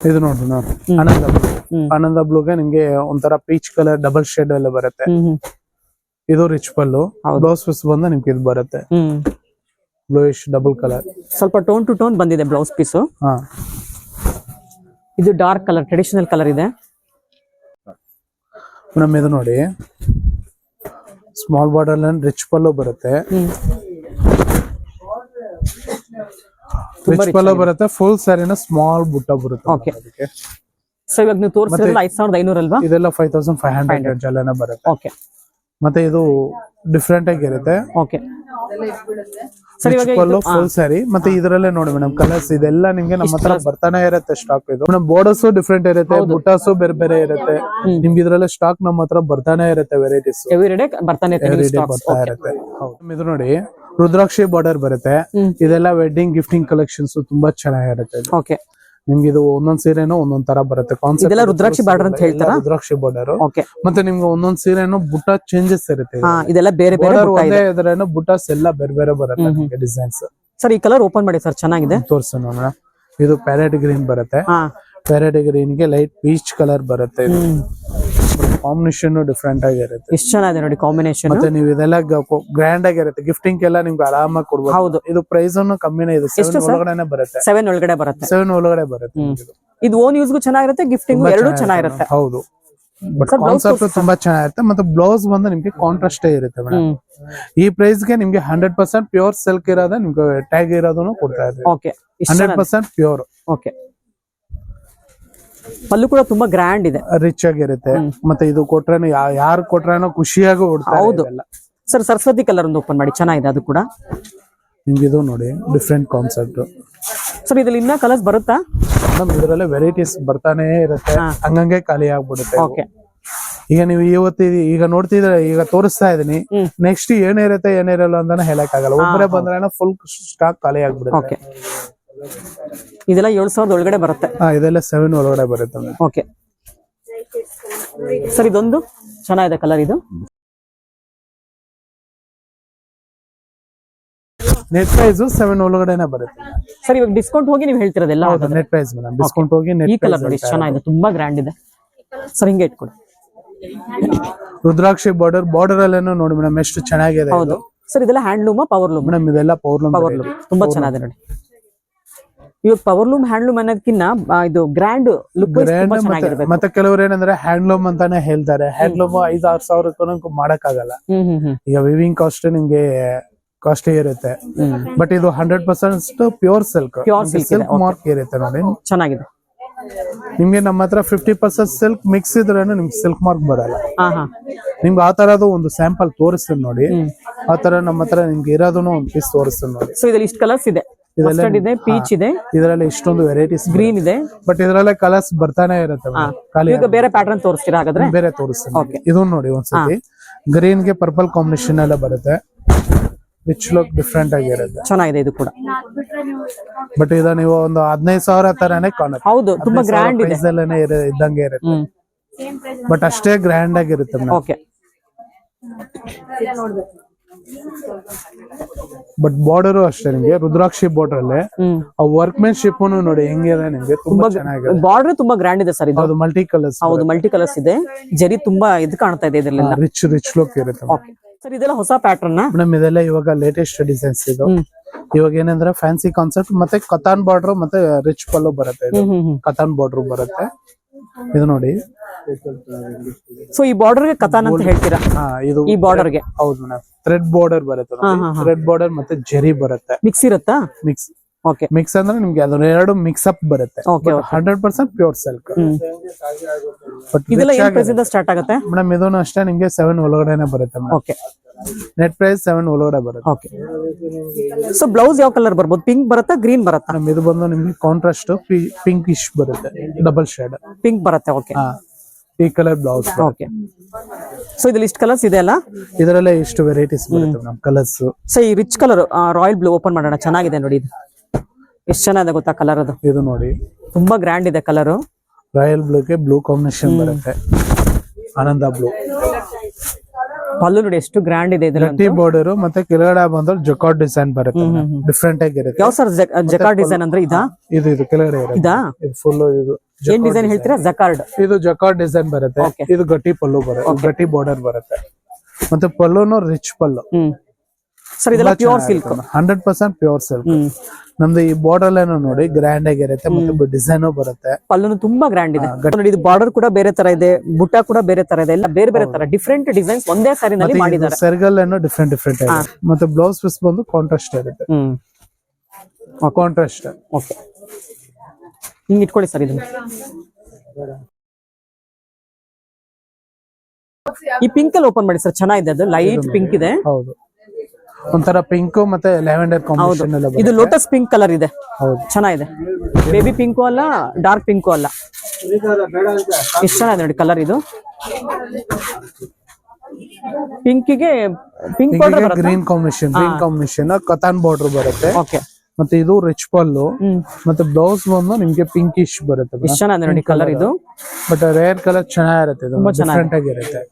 ಇದು ನೋಡ್ರಿ ನೋಡಿ ಆನಂದ ಬ್ಲೂ. ಆನಂದ ಬ್ಲೂಗೆ ನಿಮ್ಗೆ ಒಂಥರ ಪೀಚ್ ಕಲರ್ ಡಬಲ್ ಶೇಡ್ ಎಲ್ಲ ಬರುತ್ತೆ. ಇದು ರಿಚ್ ಪಲ್ಲು. ಬ್ಲೌಸ್ ಪೀಸ್ ಬಂದ ನಿಮ್ಗೆ ಇದು ಬರುತ್ತೆ. ಬ್ಲೂಯಿಶ್ ಡಬಲ್ ಕಲರ್ ಸ್ವಲ್ಪ ಟೋನ್ ಟು ಟೋನ್ ಬಂದಿದೆ ಬ್ಲೌಸ್ ಪೀಸು ಇದು ಡಾರ್ಕ್ ಕಲರ್ ಟ್ರೆಡಿಷನಲ್ ಕಲರ್ ಇದೆ. ಮೇಡಮ್ ಇದು ನೋಡಿ. ಸ್ಮಾಲ್ ಬಾರ್ಡರ್ ರಿಚ್ ಪಲ್ಲೋ ಬರುತ್ತೆ. ರಿಚ್ ಪಲ್ಲೋ ಬರುತ್ತೆ ಫುಲ್ ಸ್ಯಾರಿನ ಸ್ಮಾಲ್ ಬುಟ್ಟ ಬರುತ್ತೆ ಓಕೆ ಸೊ ಇವಾಗ ನೀವು ತೋರಿಸಿದ್ರೆ ಐದ್ ಸಾವಿರದ ಐನೂರ ಅಲ್ವಾ ಇದೆಲ್ಲ ಫೈವ್ ತೌಸಂಡ್ ಫೈವ್ ಹಂಡ್ರೆಡ್ ಜಲ್ಲೆನೆ ಬರುತ್ತೆ. ಓಕೆ ಮತ್ತೆ ಇದು ಡಿಫ್ರೆಂಟ್ ಆಗಿರುತ್ತೆ ಓಕೆ ಸರ್ ಇವಾಗ ಪಲ್ಲು ಇದು- ಫುಲ್ ಸ್ಯಾರಿ ಮತ್ತೆ ಇದರಲ್ಲೇ ನೋಡಿ ಮೇಡಮ್ ಕಲರ್ಸ್ ಇದೆಲ್ಲ ನಿಮ್ಗೆ ನಮ್ಮ ಹತ್ರ ಬರ್ತಾನೆ ಇರುತ್ತೆ ಸ್ಟಾಕ್ ಇದು. ಮೇಡಮ್ ಬೋರ್ಡರ್ಸ್ ಡಿಫ್ರೆಂಟ್ ಇರುತ್ತೆ ಬುಟ್ಟಾಸು ಬೇರೆ ಬೇರೆ ಇರುತ್ತೆ. ನಿಮ್ಗೆ ಇದ್ರಲ್ಲೇ ಸ್ಟಾಕ್ ನಮ್ಮ ಹತ್ರ ಬರ್ತಾನೆ ಇರುತ್ತೆ ವೆರೈಟೀಸ್ ಎವ್ರಿ ಡೇ ಬರ್ತಾನೆ ಎವ್ರಿ ಡೇ stocks. ಬರ್ತಾ ಇರುತ್ತೆ. ಹೌದು. ಇದು ನೋಡಿ ರುದ್ರಾಕ್ಷಿ ಬಾರ್ಡರ್ ಬರುತ್ತೆ. ಇದೆಲ್ಲ ವೆಡ್ಡಿಂಗ್ ಗಿಫ್ಟಿಂಗ್ ಕಲೆಕ್ಷನ್ಸ್ ತುಂಬಾ ಚೆನ್ನಾಗಿರುತ್ತೆ ಇದು. ಓಕೆ ನಿಮ್ಗೆ ಇದು ಒಂದೊಂದ್ ಸೀರೆನೂ ಒಂದೊಂದ್ ತರ ಬರುತ್ತೆ. ಕಾನ್ಸೆಪ್ಟ್ ರುದ್ರಾಕ್ಷಿ ಬಾರ್ಡರ್ ಅಂತ ಹೇಳ್ತಾರಾ? ರುದ್ರಾಕ್ಷಿ ಬಾರ್ಡರ್ ಓಕೆ ಮತ್ತೆ ನಿಮ್ಗೆ ಒಂದೊಂದ್ ಸೀರೆನೂ ಬುಟ್ಟ ಚೇಂಜಸ್ ಇರುತ್ತೆ ಇದೆಲ್ಲ ಬೇರೆ ಬೇರೆ ಒಂದೇ ಇದ್ರೇನು ಬುಟ್ಟಾಸ್ ಎಲ್ಲ ಬೇರೆ ಬೇರೆ ಬರುತ್ತೆ ನಿಮ್ಗೆ ಡಿಸೈನ್ಸ್ ಸರ್ ಈ ಕಲರ್ ಓಪನ್ ಮಾಡಿ ಸರ್ ಚೆನ್ನಾಗಿದೆ. ತೋರ್ಸೋಣ ಮೇಡಮ್. ಇದು ಪ್ಯಾರೆಟ್ ಗ್ರೀನ್ ಬರುತ್ತೆ. ಪ್ಯಾರೆಟ್ ಗ್ರೀನ್ಗೆ ಲೈಟ್ ಪೀಚ್ ಕಲರ್ ಬರುತ್ತೆ ಕಾಂಬಿನೇಷನ್ ಡಿಫ್ರೆಂಟ್ ಆಗಿರುತ್ತೆ. ಎಷ್ಟು ಚೆನ್ನಾಗಿದೆ ನೋಡಿ ಕಾಂಬಿನೇಷನ್ ಮತ್ತೆ ನೀವು ಇದೆಲ್ಲ ಗ್ರ್ಯಾಂಡ್ ಆಗಿರುತ್ತೆ. ಗಿಫ್ಟಿಂಗ್ ಎಲ್ಲ ನಿಮ್ಗೆ ಆರಾಮಾಗಿ ಕೊಡ್ಬೋದು. ಹೌದು. ಇದು ಪ್ರೈಸ್ ಅನ್ನು ಕಮ್ಮಿನೇ ಇದೆ. ಸೆವೆನ್? ಒಳಗಡೆನೆ ಬರುತ್ತೆ. ಸೆವೆನ್ ಒಳಗಡೆ ಬರುತ್ತೆ. ಸೆವೆನ್ ಒಳಗಡೆ ಬರುತ್ತೆ ಇದು. ಓನ್ ಯೂಸ್ಗೂ ಚೆನ್ನಾಗಿರುತ್ತೆ ಗಿಫ್ಟಿಂಗ್ ಎರಡು ಚೆನ್ನಾಗಿರುತ್ತೆ. ಹೌದು. ಬಟ್ ಕಾನ್ಸೆಪ್ಟ್ ತುಂಬಾ ಚೆನ್ನಾಗಿರುತ್ತೆ. ಮತ್ತೆ ಬ್ಲೌಸ್ ಬಂದು ನಿಮ್ಗೆ ಕಾಂಟ್ರಾಸ್ಟ್ ಇರುತ್ತೆ ಮೇಡಮ್ ಈ ಪ್ರೈಸ್ಗೆ ನಿಮ್ಗೆ ಹಂಡ್ರೆಡ್ ಪರ್ಸೆಂಟ್ ಪ್ಯೂರ್ ಸಿಲ್ಕ್ ಇರೋದ ನಿಮ್ಗೆ ಟ್ಯಾಗ್ ಇರೋದನ್ನು ಕೊಡ್ತಾ ಇದೆ okay hundred percent pure okay pallu ಕೂಡ ತುಂಬಾ ಗ್ರ್ಯಾಂಡ್ ಇದೆ. ರಿಚ್ ಆಗಿರುತ್ತೆ. ಮತ್ತೆ ಇದು ಕೊಟ್ರೇನು ಯಾರು ಕೊಟ್ರೇನೋ ಖುಷಿಯಾಗಿ ಹೌದು. ಸರ್ ಸರಸ್ವತಿ ಕಲರ್ ಒಂದು ಓಪನ್ ಮಾಡಿ. ಚೆನ್ನಾಗಿದೆ ಅದು ಕೂಡ. ನಿಮ್ಗೆ ಇದು ನೋಡಿ ಡಿಫ್ರೆಂಟ್ ಕಾನ್ಸೆಪ್ಟ್ ಸರ್ ಇದ್ರಲ್ಲಿ ಇನ್ನ ಕಲರ್ಸ್ ಬರುತ್ತಾ? ನಮ್ ಇದರಲ್ಲೇ ವೆರೈಟೀಸ್ ಬರ್ತಾನೆ ಇರುತ್ತೆ. ಹಂಗಂಗೆ ಖಾಲಿ ಆಗ್ಬಿಡುತ್ತೆ ಓಕೆ ಈಗ ನೀವು ಇವತ್ತು ಈಗ ನೋಡ್ತಿದ್ರೆ ಈಗ ತೋರಿಸ್ತಾ ಇದೀನಿ. ನೆಕ್ಸ್ಟ್ ಏನಿರುತ್ತೆ ಏನಿರಲ್ಲ ಅಂತಾನೆ ಹೇಳಕ್ ಆಗಲ್ಲ ಒಬ್ಬರೇ ಬಂದ್ರೆ ಫುಲ್ ಸ್ಟಾಕ್ ಖಾಲಿ ಆಗ್ಬಿಡುತ್ತೆ. ಓಕೆ ಇದೆಲ್ಲ ಏಳು ಸಾವಿರದ ಒಳಗಡೆ ಬರುತ್ತೆ? ಹಾ ಇದೆಲ್ಲ ಸೆವೆನ್ ಒಳಗಡೆ ಬರುತ್ತೆ ಓಕೆ. ಸರ್ ಇದೊಂದು ಚೆನ್ನಾಗಿದೆ ಕಲರ್ ಇದು. ನೆಟ್ ಪ್ರೈಸ್ ಸೆವೆನ್ ಒಳಗಡೆನೆ ಬರುತ್ತೆ. ಸರ್ ಇವಾಗ ಡಿಸ್ಕೌಂಟ್ ಹೋಗಿ ನೀವು ಹೇಳ್ತಿರೋದೆಲ್ಲ ನೆಟ್ ಪ್ರೈಸ್ ಮೇಡಮ್. ಡಿಸ್ಕೌಂಟ್ ಹೋಗಿ ಈ ಕಲರ್ ನೋಡಿ ಚೆನ್ನಾಗಿದೆ ತುಂಬಾ ಗ್ರ್ಯಾಂಡ್ ಇದೆ. ಸರ್ ಹಿಂಗೆ ಇಟ್ಕೊಡಿ. ರುದ್ರಾಕ್ಷಿ ಬಾರ್ಡರ್ ಬಾರ್ಡರ್ ಅಲ್ಲೇನೋ ನೋಡಿ ಮೇಡಮ್ ಎಷ್ಟು ಚೆನ್ನಾಗಿದೆ ಹೌದು. ಸರ್ ಇದೆಲ್ಲ ಹ್ಯಾಂಡ್ಲೂಮ್ ಪವರ್ ಲೂಮ್ ಮೇಡಮ್ ಇದೆಲ್ಲ ಲೂಮ್ ಪವರ್ ಲೂಮ್ ತುಂಬಾ ಚೆನ್ನಾಗಿದೆ ನೋಡಿ. ಇವಾಗ ಪವರ್ ಲೂಮ್ ಹ್ಯಾಂಡ್ಲೂಮ್ ಅನ್ನೋದಕ್ಕಿಂತ ಇದು ಗ್ರ್ಯಾಂಡ್ ಲುಕ್ ಮತ್ತೆ ಕೆಲವರು ಏನಂದ್ರೆ ಹ್ಯಾಂಡ್ಲೂಮ್ ಅಂತಾನೆ ಹೇಳ್ತಾರೆ. ಹ್ಯಾಂಡ್ಲೂಮ್ ಐದ್ ಆರ್ ಸಾವಿರಕ್ಕೂ ಮಾಡಕ್ ಆಗಲ್ಲ ಈಗ ವಿವಿಂಗ್ ಕಾಸ್ಟ್ ನಿಮ್ಗೆ ಕಾಸ್ಟ್ಲಿ ಇರುತ್ತೆ. ಬಟ್ ಇದು hundred percent pure silk silk mark ಇರುತ್ತೆ ನೋಡಿ. ಚೆನ್ನಾಗಿದೆ. ನಿಮ್ಗೆ ನಮ್ಮ ಹತ್ರ ಫಿಫ್ಟಿ ಪರ್ಸೆಂಟ್ ಸಿಲ್ಕ್ ಮಿಕ್ಸ್ ಇದ್ರೇನು ನಿಮ್ಗೆ ಸಿಲ್ಕ್ ಮಾರ್ಕ್ ಬರಲ್ಲ. ನಿಮ್ಗೆ ಆ ತರದ ಒಂದು ಸ್ಯಾಂಪಲ್ ತೋರಿಸ್ತೀನಿ ನೋಡಿ. ಆ ತರ ನಮ್ಮ ಹತ್ರ ನಿಮ್ಗೆ ಇರೋದನ್ನು ಒಂದು ಪೀಸ್ ತೋರಿಸ್ತೀನಿ ನೋಡಿ. ಸೊ ಇದ್ರಲ್ಲಿ ಇಷ್ಟು ಕಲರ್ಸ್ ಇದೆ. ಮಸ್ಟರ್ಡ್ ಇದೆ ಪೀಚ್ ಇದೆ. ಇದರಲ್ಲಿ ಇಷ್ಟೊಂದು ವೆರೈಟೀಸ್ ಗ್ರೀನ್ ಇದೆ. ಬಟ್ ಇದರಲ್ಲೇ ಕಲರ್ಸ್ ಬರ್ತಾನೆ ಇರುತ್ತೆ. ಖಾಲಿ ಈಗ ಬೇರೆ ಪ್ಯಾಟರ್ನ್ ತೋರಿಸ್ತೀರಾ ಹಾಗಾದ್ರೆ? ಬೇರೆ ತೋರಿಸ್ತೀನಿ. ಇದು ನೋಡಿ ಒಂದ್ಸತಿ. ಗ್ರೀನ್ಗೆ ಪರ್ಪಲ್ ಕಾಂಬಿನೇಷನ್ ಎಲ್ಲ ಬರುತ್ತೆ. ರಿಚ್ ಲುಕ್ ಡಿಫ್ರೆಂಟ್ ಆಗಿರುತ್ತೆ. ಚೆನ್ನಾಗಿದೆ ಇದು ಕೂಡ. ಬಟ್ ಇದು ನೀವು ಒಂದು ಹದಿನೈದು ಸಾವಿರ ತರಾನೇ ಕಾಣುತ್ತೆ. ಹೌದು ತುಂಬಾ ಗ್ರ್ಯಾಂಡ್ ಇದೆ. ಇದ್ದಂಗೆ ಇರುತ್ತೆ. ಬಟ್ ಅಷ್ಟೇ ಗ್ರ್ಯಾಂಡ್ ಆಗಿರುತ್ತೆ ಓಕೆ ಬಟ್ ಬಾರ್ಡರ್ ಅಷ್ಟೇ ನಿಮ್ಗೆ. ರುದ್ರಾಕ್ಷಿ ಬಾರ್ಡರ್ ಅಲ್ಲಿ. ಆ ವರ್ಕ್ಮೆನ್ಶಿಪ್ ನೋಡಿ ಹೆಂಗಿದೆ ನಿಮ್ಗೆ? ತುಂಬಾ ಚೆನ್ನಾಗಿದೆ. ಬಾರ್ಡರ್ ತುಂಬಾ ಗ್ರ್ಯಾಂಡ್ ಇದೆ ಸರ್ ಇದು. ಮಲ್ಟಿ ಕಲರ್ಸ್ ಹೌದು ಮಲ್ಟಿ ಕಲರ್ಸ್ ಇದೆ. ಜರಿ ತುಂಬಾ ಇದು ಕಾಣ್ತಾ ಇದೆ ಇದರಲ್ಲಿ ರಿಚ್ ರಿಚ್ ಲುಕ್ ಇರುತ್ತೆ. ಸರ್ ಇದೆಲ್ಲ ಹೊಸ ಪ್ಯಾಟರ್ನ್ ಮೇಡಮ್ ಇದೆಲ್ಲ ಇವಾಗ ಲೇಟೆಸ್ಟ್ ಡಿಸೈನ್ಸ್ ಇದು. ಇವಾಗ ಏನಂದ್ರೆ ಫ್ಯಾನ್ಸಿ ಕಾನ್ಸೆಪ್ಟ್ ಮತ್ತೆ ಕತಾನ್ ಬಾರ್ಡರ್ ಮತ್ತೆ ರಿಚ್ ಪಲ್ಲು ಬರುತ್ತೆ ಕತಾನ್ ಬಾರ್ಡರ್ ಬರುತ್ತೆ. ಇದು ನೋಡಿ. ಸೊ ಈ ಬಾರ್ಡರ್ಗೆ ಕತಾನ್ ಅಂತ ಹೇಳ್ತೀರಾ? ಇದು ಈ ಬಾರ್ಡರ್ಗೆ ಹೌದು ಮೇಡಮ್ ಥ್ರೆಡ್ ಬಾರ್ಡರ್ ಬರುತ್ತೆ. ಥ್ರೆಡ್ ಬಾರ್ಡರ್ ಮತ್ತೆ ಜೆರಿ ಬರುತ್ತೆ. ಮಿಕ್ಸ್ ಇರುತ್ತಾ? ಮಿಕ್ಸ್ ಓಕೆ ಮಿಕ್ಸ್ ಅಂದ್ರೆ ನಿಮ್ಗೆ ಅದು ಎರಡು ಮಿಕ್ಸ್ ಅಪ್ ಬರುತ್ತೆ. Okay hundred percent pure silk ಇದೆಲ್ಲ ಏನ್ ಪ್ರೈಸ್ ಇಂದ ಸ್ಟಾರ್ಟ್ ಆಗುತ್ತೆ? ಮೇಡಮ್ ಇದನ್ನು ಅಷ್ಟೇ ನಿಮ್ಗೆ ಸೆವೆನ್ ಒಳಗಡೆನೆ ಬರುತ್ತೆ ಓಕೆ ನೆಟ್ ಪ್ರೈಸ್ ಸೆವೆನ್ ಒಳಗಡೆ ಬರುತ್ತೆ. ಓಕೆ ಸೊ ಬ್ಲೌಸ್ ಯಾವ ಕಲರ್ ಬರ್ಬೋದು? ಪಿಂಕ್ ಬರುತ್ತಾ ಗ್ರೀನ್ ಬರುತ್ತಾ? ಮೇಡಮ್ ಇದು ಬಂದು ನಿಮ್ಗೆ ಕಾಂಟ್ರಾಸ್ಟ್ ಪಿಂಕ್ ಇಶ್ ಬರುತ್ತೆ. ಡಬಲ್ ಶೇಡ್ ಪಿಂಕ್ ಬರುತ್ತೆ ಓಕೆ ಈ ಕಲರ್ ಬ್ಲೌಸ್ ಓಕೆ ಸೊ ಇದ್ರಲ್ಲಿ ಇಷ್ಟು ಕಲರ್ಸ್ ಇದೆ ಅಲ್ಲ? ಇದರಲ್ಲೇ ಇಷ್ಟು ವೆರೈಟೀಸ್ ಬರುತ್ತೆ ಮೇಡಮ್ ಕಲರ್ಸ್ ಸೊ ಈ rich colour royal blue open ಮಾಡೋಣ. ಚೆನ್ನಾಗಿದೆ ನೋಡಿ ಇದು. ಎಷ್ಟು ಚೆನ್ನಾಗಿದೆ ಗೊತ್ತಾ ಕಲರ್ ಅದು? ಇದು ನೋಡಿ. ತುಂಬಾ ಗ್ರ್ಯಾಂಡ್ ಇದೆ ಕಲರ್ ರಾಯಲ್ ಬ್ಲೂಗೆ ಬ್ಲೂ ಕಾಂಬಿನೇಷನ್ ಬರುತ್ತೆ. ಆನಂದ ಬ್ಲೂ ಪಲ್ಲು ನೋಡಿ ಎಷ್ಟು ಗ್ರ್ಯಾಂಡ್ ಇದೆ ಇದರಲ್ಲಿ ಗಟ್ಟಿ ಬಾರ್ಡರ್ ಮತ್ತೆ ಕೆಳಗಡೆ ಬಂದ್ರೆ ಜಕಾರ್ಡ್ ಡಿಸೈನ್ ಬರುತ್ತೆ ಡಿಫ್ರೆಂಟ್ ಆಗಿರುತ್ತೆ ಯಾವ ಸರ್ ಜಕಾರ್ಡ್ ಡಿಸೈನ್ ಅಂದ್ರೆ ಇದಾ? ಇದು ಇದು ಕೆಳಗಡೆ ಇದಾ? ಇದು ಫುಲ್ ಇದು. ಏನ್ ಡಿಸೈನ್ ಹೇಳ್ತೀರಾ? ಜಕಾರ್ಡ್ ಇದು ಜಕಾರ್ಡ್ ಡಿಸೈನ್ ಬರುತ್ತೆ. ಇದು ಗಟ್ಟಿ ಪಲ್ಲು ಬರುತ್ತೆ. ಗಟ್ಟಿ ಬಾರ್ಡರ್ ಬರುತ್ತೆ. ಮತ್ತೆ ಪಲ್ಲುನು ರಿಚ್ ಪಲ್ಲು. ಸರ್ ಇದೆಲ್ಲ pure silk hundred percent pure silk ನಮ್ದು ಈ ಬಾರ್ಡರ್ ಏನೋ ನೋಡಿ ಗ್ರ್ಯಾಂಡ್ ಆಗಿರುತ್ತೆ ಮತ್ತೆ ಡಿಸೈನ್ ಬರುತ್ತೆ. ಪಲ್ಲುನು ತುಂಬಾ ಗ್ರ್ಯಾಂಡ್ ಇದೆ. ನೋಡಿ ಇದು ಬಾರ್ಡರ್ ಕೂಡ ಬೇರೆ ತರ ಇದೆ ಬುಟ್ಟ ಕೂಡ ಬೇರೆ ತರ ಇದೆ ಎಲ್ಲ ಬೇರೆ ಬೇರೆ ತರ. ಡಿಫ್ರೆಂಟ್ ಡಿಸೈನ್ಸ್ ಒಂದೇ ಸಾರಿ ಮಾಡಿದ್ದಾರೆ. ಸರ್ಗಲ್ ಏನೋ ಡಿಫ್ರೆಂಟ್ ಡಿಫ್ರೆಂಟ್ ಮತ್ತೆ ಬ್ಲೌಸ್ ಪೀಸ್ ಬಂದು ಕಾಂಟ್ರಾಸ್ಟ್ ಇರುತ್ತೆ. ಕಾಂಟ್ರಾಸ್ಟ್ ಓಕೆ ಹಿಂಗ್ ಇಟ್ಕೊಳ್ಳಿ ಸರ್ ಇದನ್ನ. ಈ ಪಿಂಕ್ ಅಲ್ಲಿ ಓಪನ್ ಮಾಡಿ ಸರ್ ಚೆನ್ನಾಗಿದೆ ಅದು. ಲೈಟ್ ಪಿಂಕ್ ಇದೆ. ಹೌದು. ಒಂಥರ ಪಿಂಕ್ ಮತ್ತೆ ಲ್ಯಾವೆಂಡರ್ ಕಾಂಬಿನೇಷನ್ ಎಲ್ಲ ಇದು ಲೋಟಸ್ ಪಿಂಕ್ ಕಲರ್ ಇದೆ. ಹೌದು. ಚೆನ್ನಾಗಿದೆ. ಬೇಬಿ ಪಿಂಕು ಅಲ್ಲ ಡಾರ್ಕ್ ಪಿಂಕು ಅಲ್ಲ. ಎಷ್ಟು ಚೆನ್ನಾಗಿದೆ ನೋಡಿ ಕಲರ್ ಇದು. ಪಿಂಕಿಗೆ ಪಿಂಕ್ ಬಾರ್ಡರ್ ಬರುತ್ತೆ? Green combination green combination katan border ಬರುತ್ತೆ. ಓಕೆ ಮತ್ತೆ ಇದು ರಿಚ್ ಪಲ್ಲು ಮತ್ತೆ ಬ್ಲೌಸ್ ಬಂದು ನಿಮ್ಗೆ ಪಿಂಕಿಶ್ ಬರುತ್ತೆ ಎಷ್ಟು ಚೆನ್ನಾಗಿದೆ ನೋಡಿ ಕಲರ್ ಇದು. ಬಟ್ ರೇರ್ ಕಲರ್ ಚೆನ್ನಾಗಿರುತ್ತೆ ಇದು. ಡಿಫ್ರೆಂಟ್ ಆಗಿರುತ್ತೆ.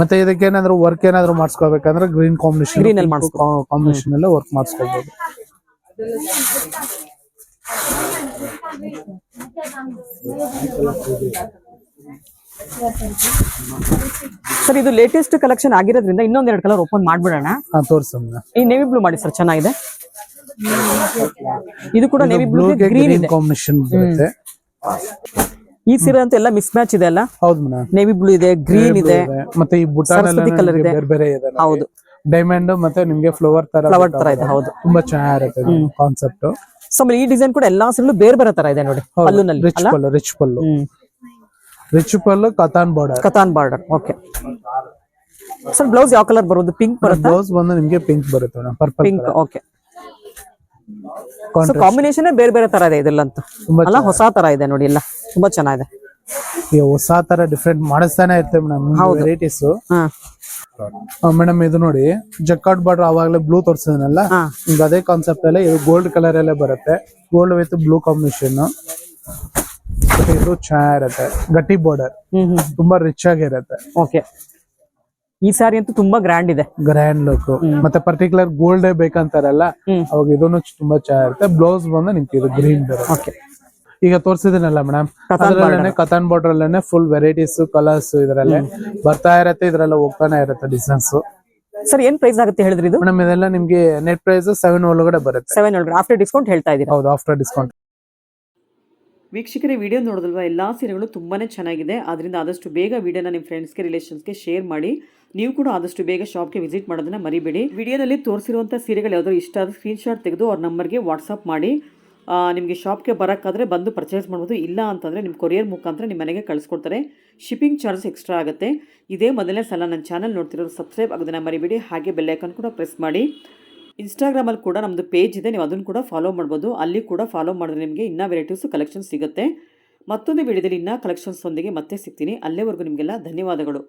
ಮತ್ತೆ ಇದಕ್ಕೆ ಏನಾದ್ರು ವರ್ಕ್ ಏನಾದ್ರು ಮಾಡಿಸ್ಕೋಬೇಕಂದ್ರೆ ಗ್ರೀನ್ ಕಾಂಬಿನೇಷನ್ ಗ್ರೀನ್ ಅಲ್ಲಿ. ಕಾಂಬಿನೇಷನ್ ಎಲ್ಲ ವರ್ಕ್ ಮಾಡಿಸ್ಕೋಬಹುದು ಸರ್ ಇದು ಲೇಟೆಸ್ಟ್ ಕಲೆಕ್ಷನ್ ಆಗಿರೋದ್ರಿಂದ ಇನ್ನೊಂದೆರಡು ಕಲರ್ ಓಪನ್ ಮಾಡ್ಬಿಡೋಣ. ಹಾ ತೋರ್ಸಮ್ಮ ಈ ನೇವಿ ಬ್ಲೂ ಮಾಡಿ ಸರ್ ಚೆನ್ನಾಗಿದೆ. ಇದು ಕೂಡ ನೇವಿ ಬ್ಲೂ ಗ್ರೀನ್ ಇದೆ. ಕಾಂಬಿನೇಷನ್ ಬರುತ್ತೆ. ಈ ಸೀರೆ ಅಂತ ಎಲ್ಲ ಮಿಸ್ ಮ್ಯಾಚ್ ಇದೆ ಅಲ್ಲ? ಹೌದು ಮೇಡಮ್ ನೇವಿ ಬ್ಲೂ ಇದೆ ಗ್ರೀನ್ ಇದೆ. ಮತ್ತೆ ಈ ಬುಟಾನ್ ಕಲರ್ ಇದೆ. ಬೇರೆ ಬೇರೆ ಇದೆ ಹೌದು. ಡೈಮಂಡ್ ಮತ್ತೆ ನಿಮ್ಗೆ ಫ್ಲವರ್ ತರ ಫ್ಲವರ್ ತರ ಇದೆ ಹೌದು. ತುಂಬಾ ಚೆನ್ನಾಗಿರುತ್ತೆ ಕಾನ್ಸೆಪ್ಟ್ ಸೊ ಈ ಡಿಸೈನ್ ಕೂಡ ಎಲ್ಲಾ ಸೀರೆ ಬೇರೆ ಬೇರೆ ತರ ಇದೆ ನೋಡಿ ಪಲ್ಲುನಲ್ಲಿ rich full pallu rich pallu. Hmm rich katan border katan border okay sir blouse ಯಾವ ಕಲರ್ ಬರೋದು? ಪಿಂಕ್ ಬರುತ್ತೆ? ಬ್ಲೌಸ್ ಬಂದು ನಿಮಗೆ ಪಿಂಕ್ ಬರುತ್ತೆ madam purple pink okay so combination ಬೇರೆ ಬೇರೆ ತರ ಇದೆ ಇದ್ರಲ್ಲಂತೂ. ತುಂಬಾ ಅಲ್ಲ ಹೊಸ ತರ ಇದೆ ನೋಡಿ ಎಲ್ಲ. ತುಂಬಾ ಚೆನ್ನಾಗಿದೆ. ಈ ಹೊಸ ತರ ಡಿಫ್ರೆಂಟ್ ಮಾಡಿಸ್ತಾನೆ ಇರ್ತೇವೆ ಮೇಡಮ್ ವೆರೈಟೀಸ್ ಹಾ. ಮೇಡಮ್ ಇದು ನೋಡಿ ಜಕ್ಕಾಟ್ ಬಾರ್ಡರ್ ಅವಾಗಲೇ ಬ್ಲೂ ತೋರಿಸಿದ್ನಲ್ಲ? ಈಗ ಅದೇ ಕಾನ್ಸೆಪ್ಟ್ ಅಲ್ಲೇ ಇದು ಗೋಲ್ಡ್ ಕಲರ್ ಅಲ್ಲೇ ಬರುತ್ತೆ. ಗೋಲ್ಡ್ ವಿತ್ ಬ್ಲೂ ಕಾಂಬಿನೇಷನ್ ಇದು ಚೆನ್ನಾಗಿರುತ್ತೆ ಗಟ್ಟಿ ಬಾರ್ಡರ್ ತುಂಬಾ ರಿಚ್ ಆಗಿರುತ್ತೆ ಓಕೆ ಈ ಸಾರಿ ಅಂತೂ ತುಂಬಾ ಗ್ರ್ಯಾಂಡ್ ಇದೆ. ಗ್ರ್ಯಾಂಡ್ ಲುಕ್ ಮತ್ತೆ ಪರ್ಟಿಕ್ಯುಲರ್ ಗೋಲ್ಡ್ ಬೇಕಂತಾರಲ್ಲ. ಅವಾಗ ಇದನ್ನು ತುಂಬಾ ಚೆನ್ನಾಗಿರುತ್ತೆ ಬ್ಲೌಸ್ ಬಂದು ನಿಮ್ಗೆ ಇದು ಗ್ರೀನ್ ಓಕೆ ಈಗ ತೋರಿಸಿದನಲ್ಲ ಮೇಡಮ್ ಅದರಲ್ಲೇ ಕತಾನ್ ಬಾರ್ಡರ್ ಅಲ್ಲೇ ಫುಲ್ ವೆರೈಟೀಸ್ ಕಲರ್ಸ್ ಇದ್ರಲ್ಲೇ ಬರ್ತಾ ಇರತ್ತೆ. ಇದ್ರಲ್ಲ ಹೋಗ್ತಾನೆ ಇರುತ್ತೆ ಡಿಸೈನ್ಸ್ ಸರ್ ಏನ್ ಪ್ರೈಸ್ ಆಗುತ್ತೆ ಹೇಳಿದ್ರಿ ಇದು? ಮೇಡಮ್ ಇದೆಲ್ಲ ನಿಮ್ಗೆ ನೆಟ್ ಪ್ರೈಸ್ ಸೆವೆನ್ ಒಳಗಡೆ ಬರುತ್ತೆ. ಸೆವೆನ್ ಒಳಗಡೆ. ಆಫ್ಟರ್ ಡಿಸ್ಕೌಂಟ್ ಹೇಳ್ತಾ ಇದೀನಿ ಹೌದು ಆಫ್ಟರ್ ಡಿಸ್ಕೌಂಟ್ ವೀಕ್ಷಕರೇ, ವಿಡಿಯೋ ನೋಡಿದಲ್ವಾ? ಎಲ್ಲ ಸೀರೆಗಳು ತುಂಬಾ ಚೆನ್ನಾಗಿದೆ. ಆದ್ದರಿಂದ ಆದಷ್ಟು ಬೇಗ ವಿಡಿಯೋನ ನಿಮ್ಮ ಫ್ರೆಂಡ್ಸ್ಗೆ ರಿಲೇಷನ್ಸ್ಗೆ ಶೇರ್ ಮಾಡಿ. ನೀವು ಕೂಡ ಆದಷ್ಟು ಬೇಗ ಶಾಪ್ಗೆ ವಿಸಿಟ್ ಮಾಡೋದನ್ನ ಮರಿಬೇಡಿ. ವಿಡಿಯೋದಲ್ಲಿ ತೋರಿಸಿರುವಂಥ ಸೀರೆಗಳು ಯಾವ್ದಾದ್ರು ಇಷ್ಟ ಆದ ಸ್ಕ್ರೀನ್ಶಾಟ್ ತೆಗೆದು ಅವ್ರ ನಂಬರ್ಗೆ ವಾಟ್ಸಪ್ ಮಾಡಿ. ನಿಮಗೆ ಶಾಪ್ಗೆ ಬರೋಕ್ಕಾದರೆ ಬಂದು ಪರ್ಚೇಸ್ ಮಾಡ್ಬೋದು. ಇಲ್ಲ ಅಂತಂದರೆ ನಿಮ್ಮ ಕೊರಿಯರ್ ಮುಖಾಂತರ ನಿಮ್ಮ ಮನೆಗೆ ಕಳಿಸ್ಕೊಡ್ತಾರೆ. ಶಿಪ್ಪಿಂಗ್ ಚಾರ್ಜ್ ಎಕ್ಸ್ಟ್ರಾ ಆಗುತ್ತೆ. ಇದೇ ಮೊದಲನೇ ಸಲ ನನ್ನ ಚಾನಲ್ ನೋಡ್ತಿರೋರು ಸಬ್ಸ್ಕ್ರೈಬ್ ಆಗೋದನ್ನು ಮರಿಬೇಡಿ. ಹಾಗೆ ಬೆಲ್ಲೈಕನ್ ಕೂಡ ಪ್ರೆಸ್ ಮಾಡಿ. ಇನ್ಸ್ಟಾಗ್ರಾಮಲ್ಲಿ ಕೂಡ ನಮ್ಮದು ಪೇಜ್ ಇದೆ, ನೀವು ಅದನ್ನು ಕೂಡ ಫಾಲೋ ಮಾಡ್ಬೋದು. ಅಲ್ಲಿ ಕೂಡ ಫಾಲೋ ಮಾಡಿದ್ರೆ ನಿಮಗೆ ಇನ್ನೂ ವೆರೈಟೀಸು ಕಲೆಕ್ಷನ್ ಸಿಗುತ್ತೆ. ಮತ್ತೊಂದು ವಿಡಿಯೋದಲ್ಲಿ ಇನ್ನೂ ಕಲೆಕ್ಷನ್ಸ್ ಒಂದಿಗೆ ಮತ್ತೆ ಸಿಗ್ತೀನಿ. ಅಲ್ಲೇವರೆಗೂ ನಿಮಗೆಲ್ಲ ಧನ್ಯವಾದಗಳು.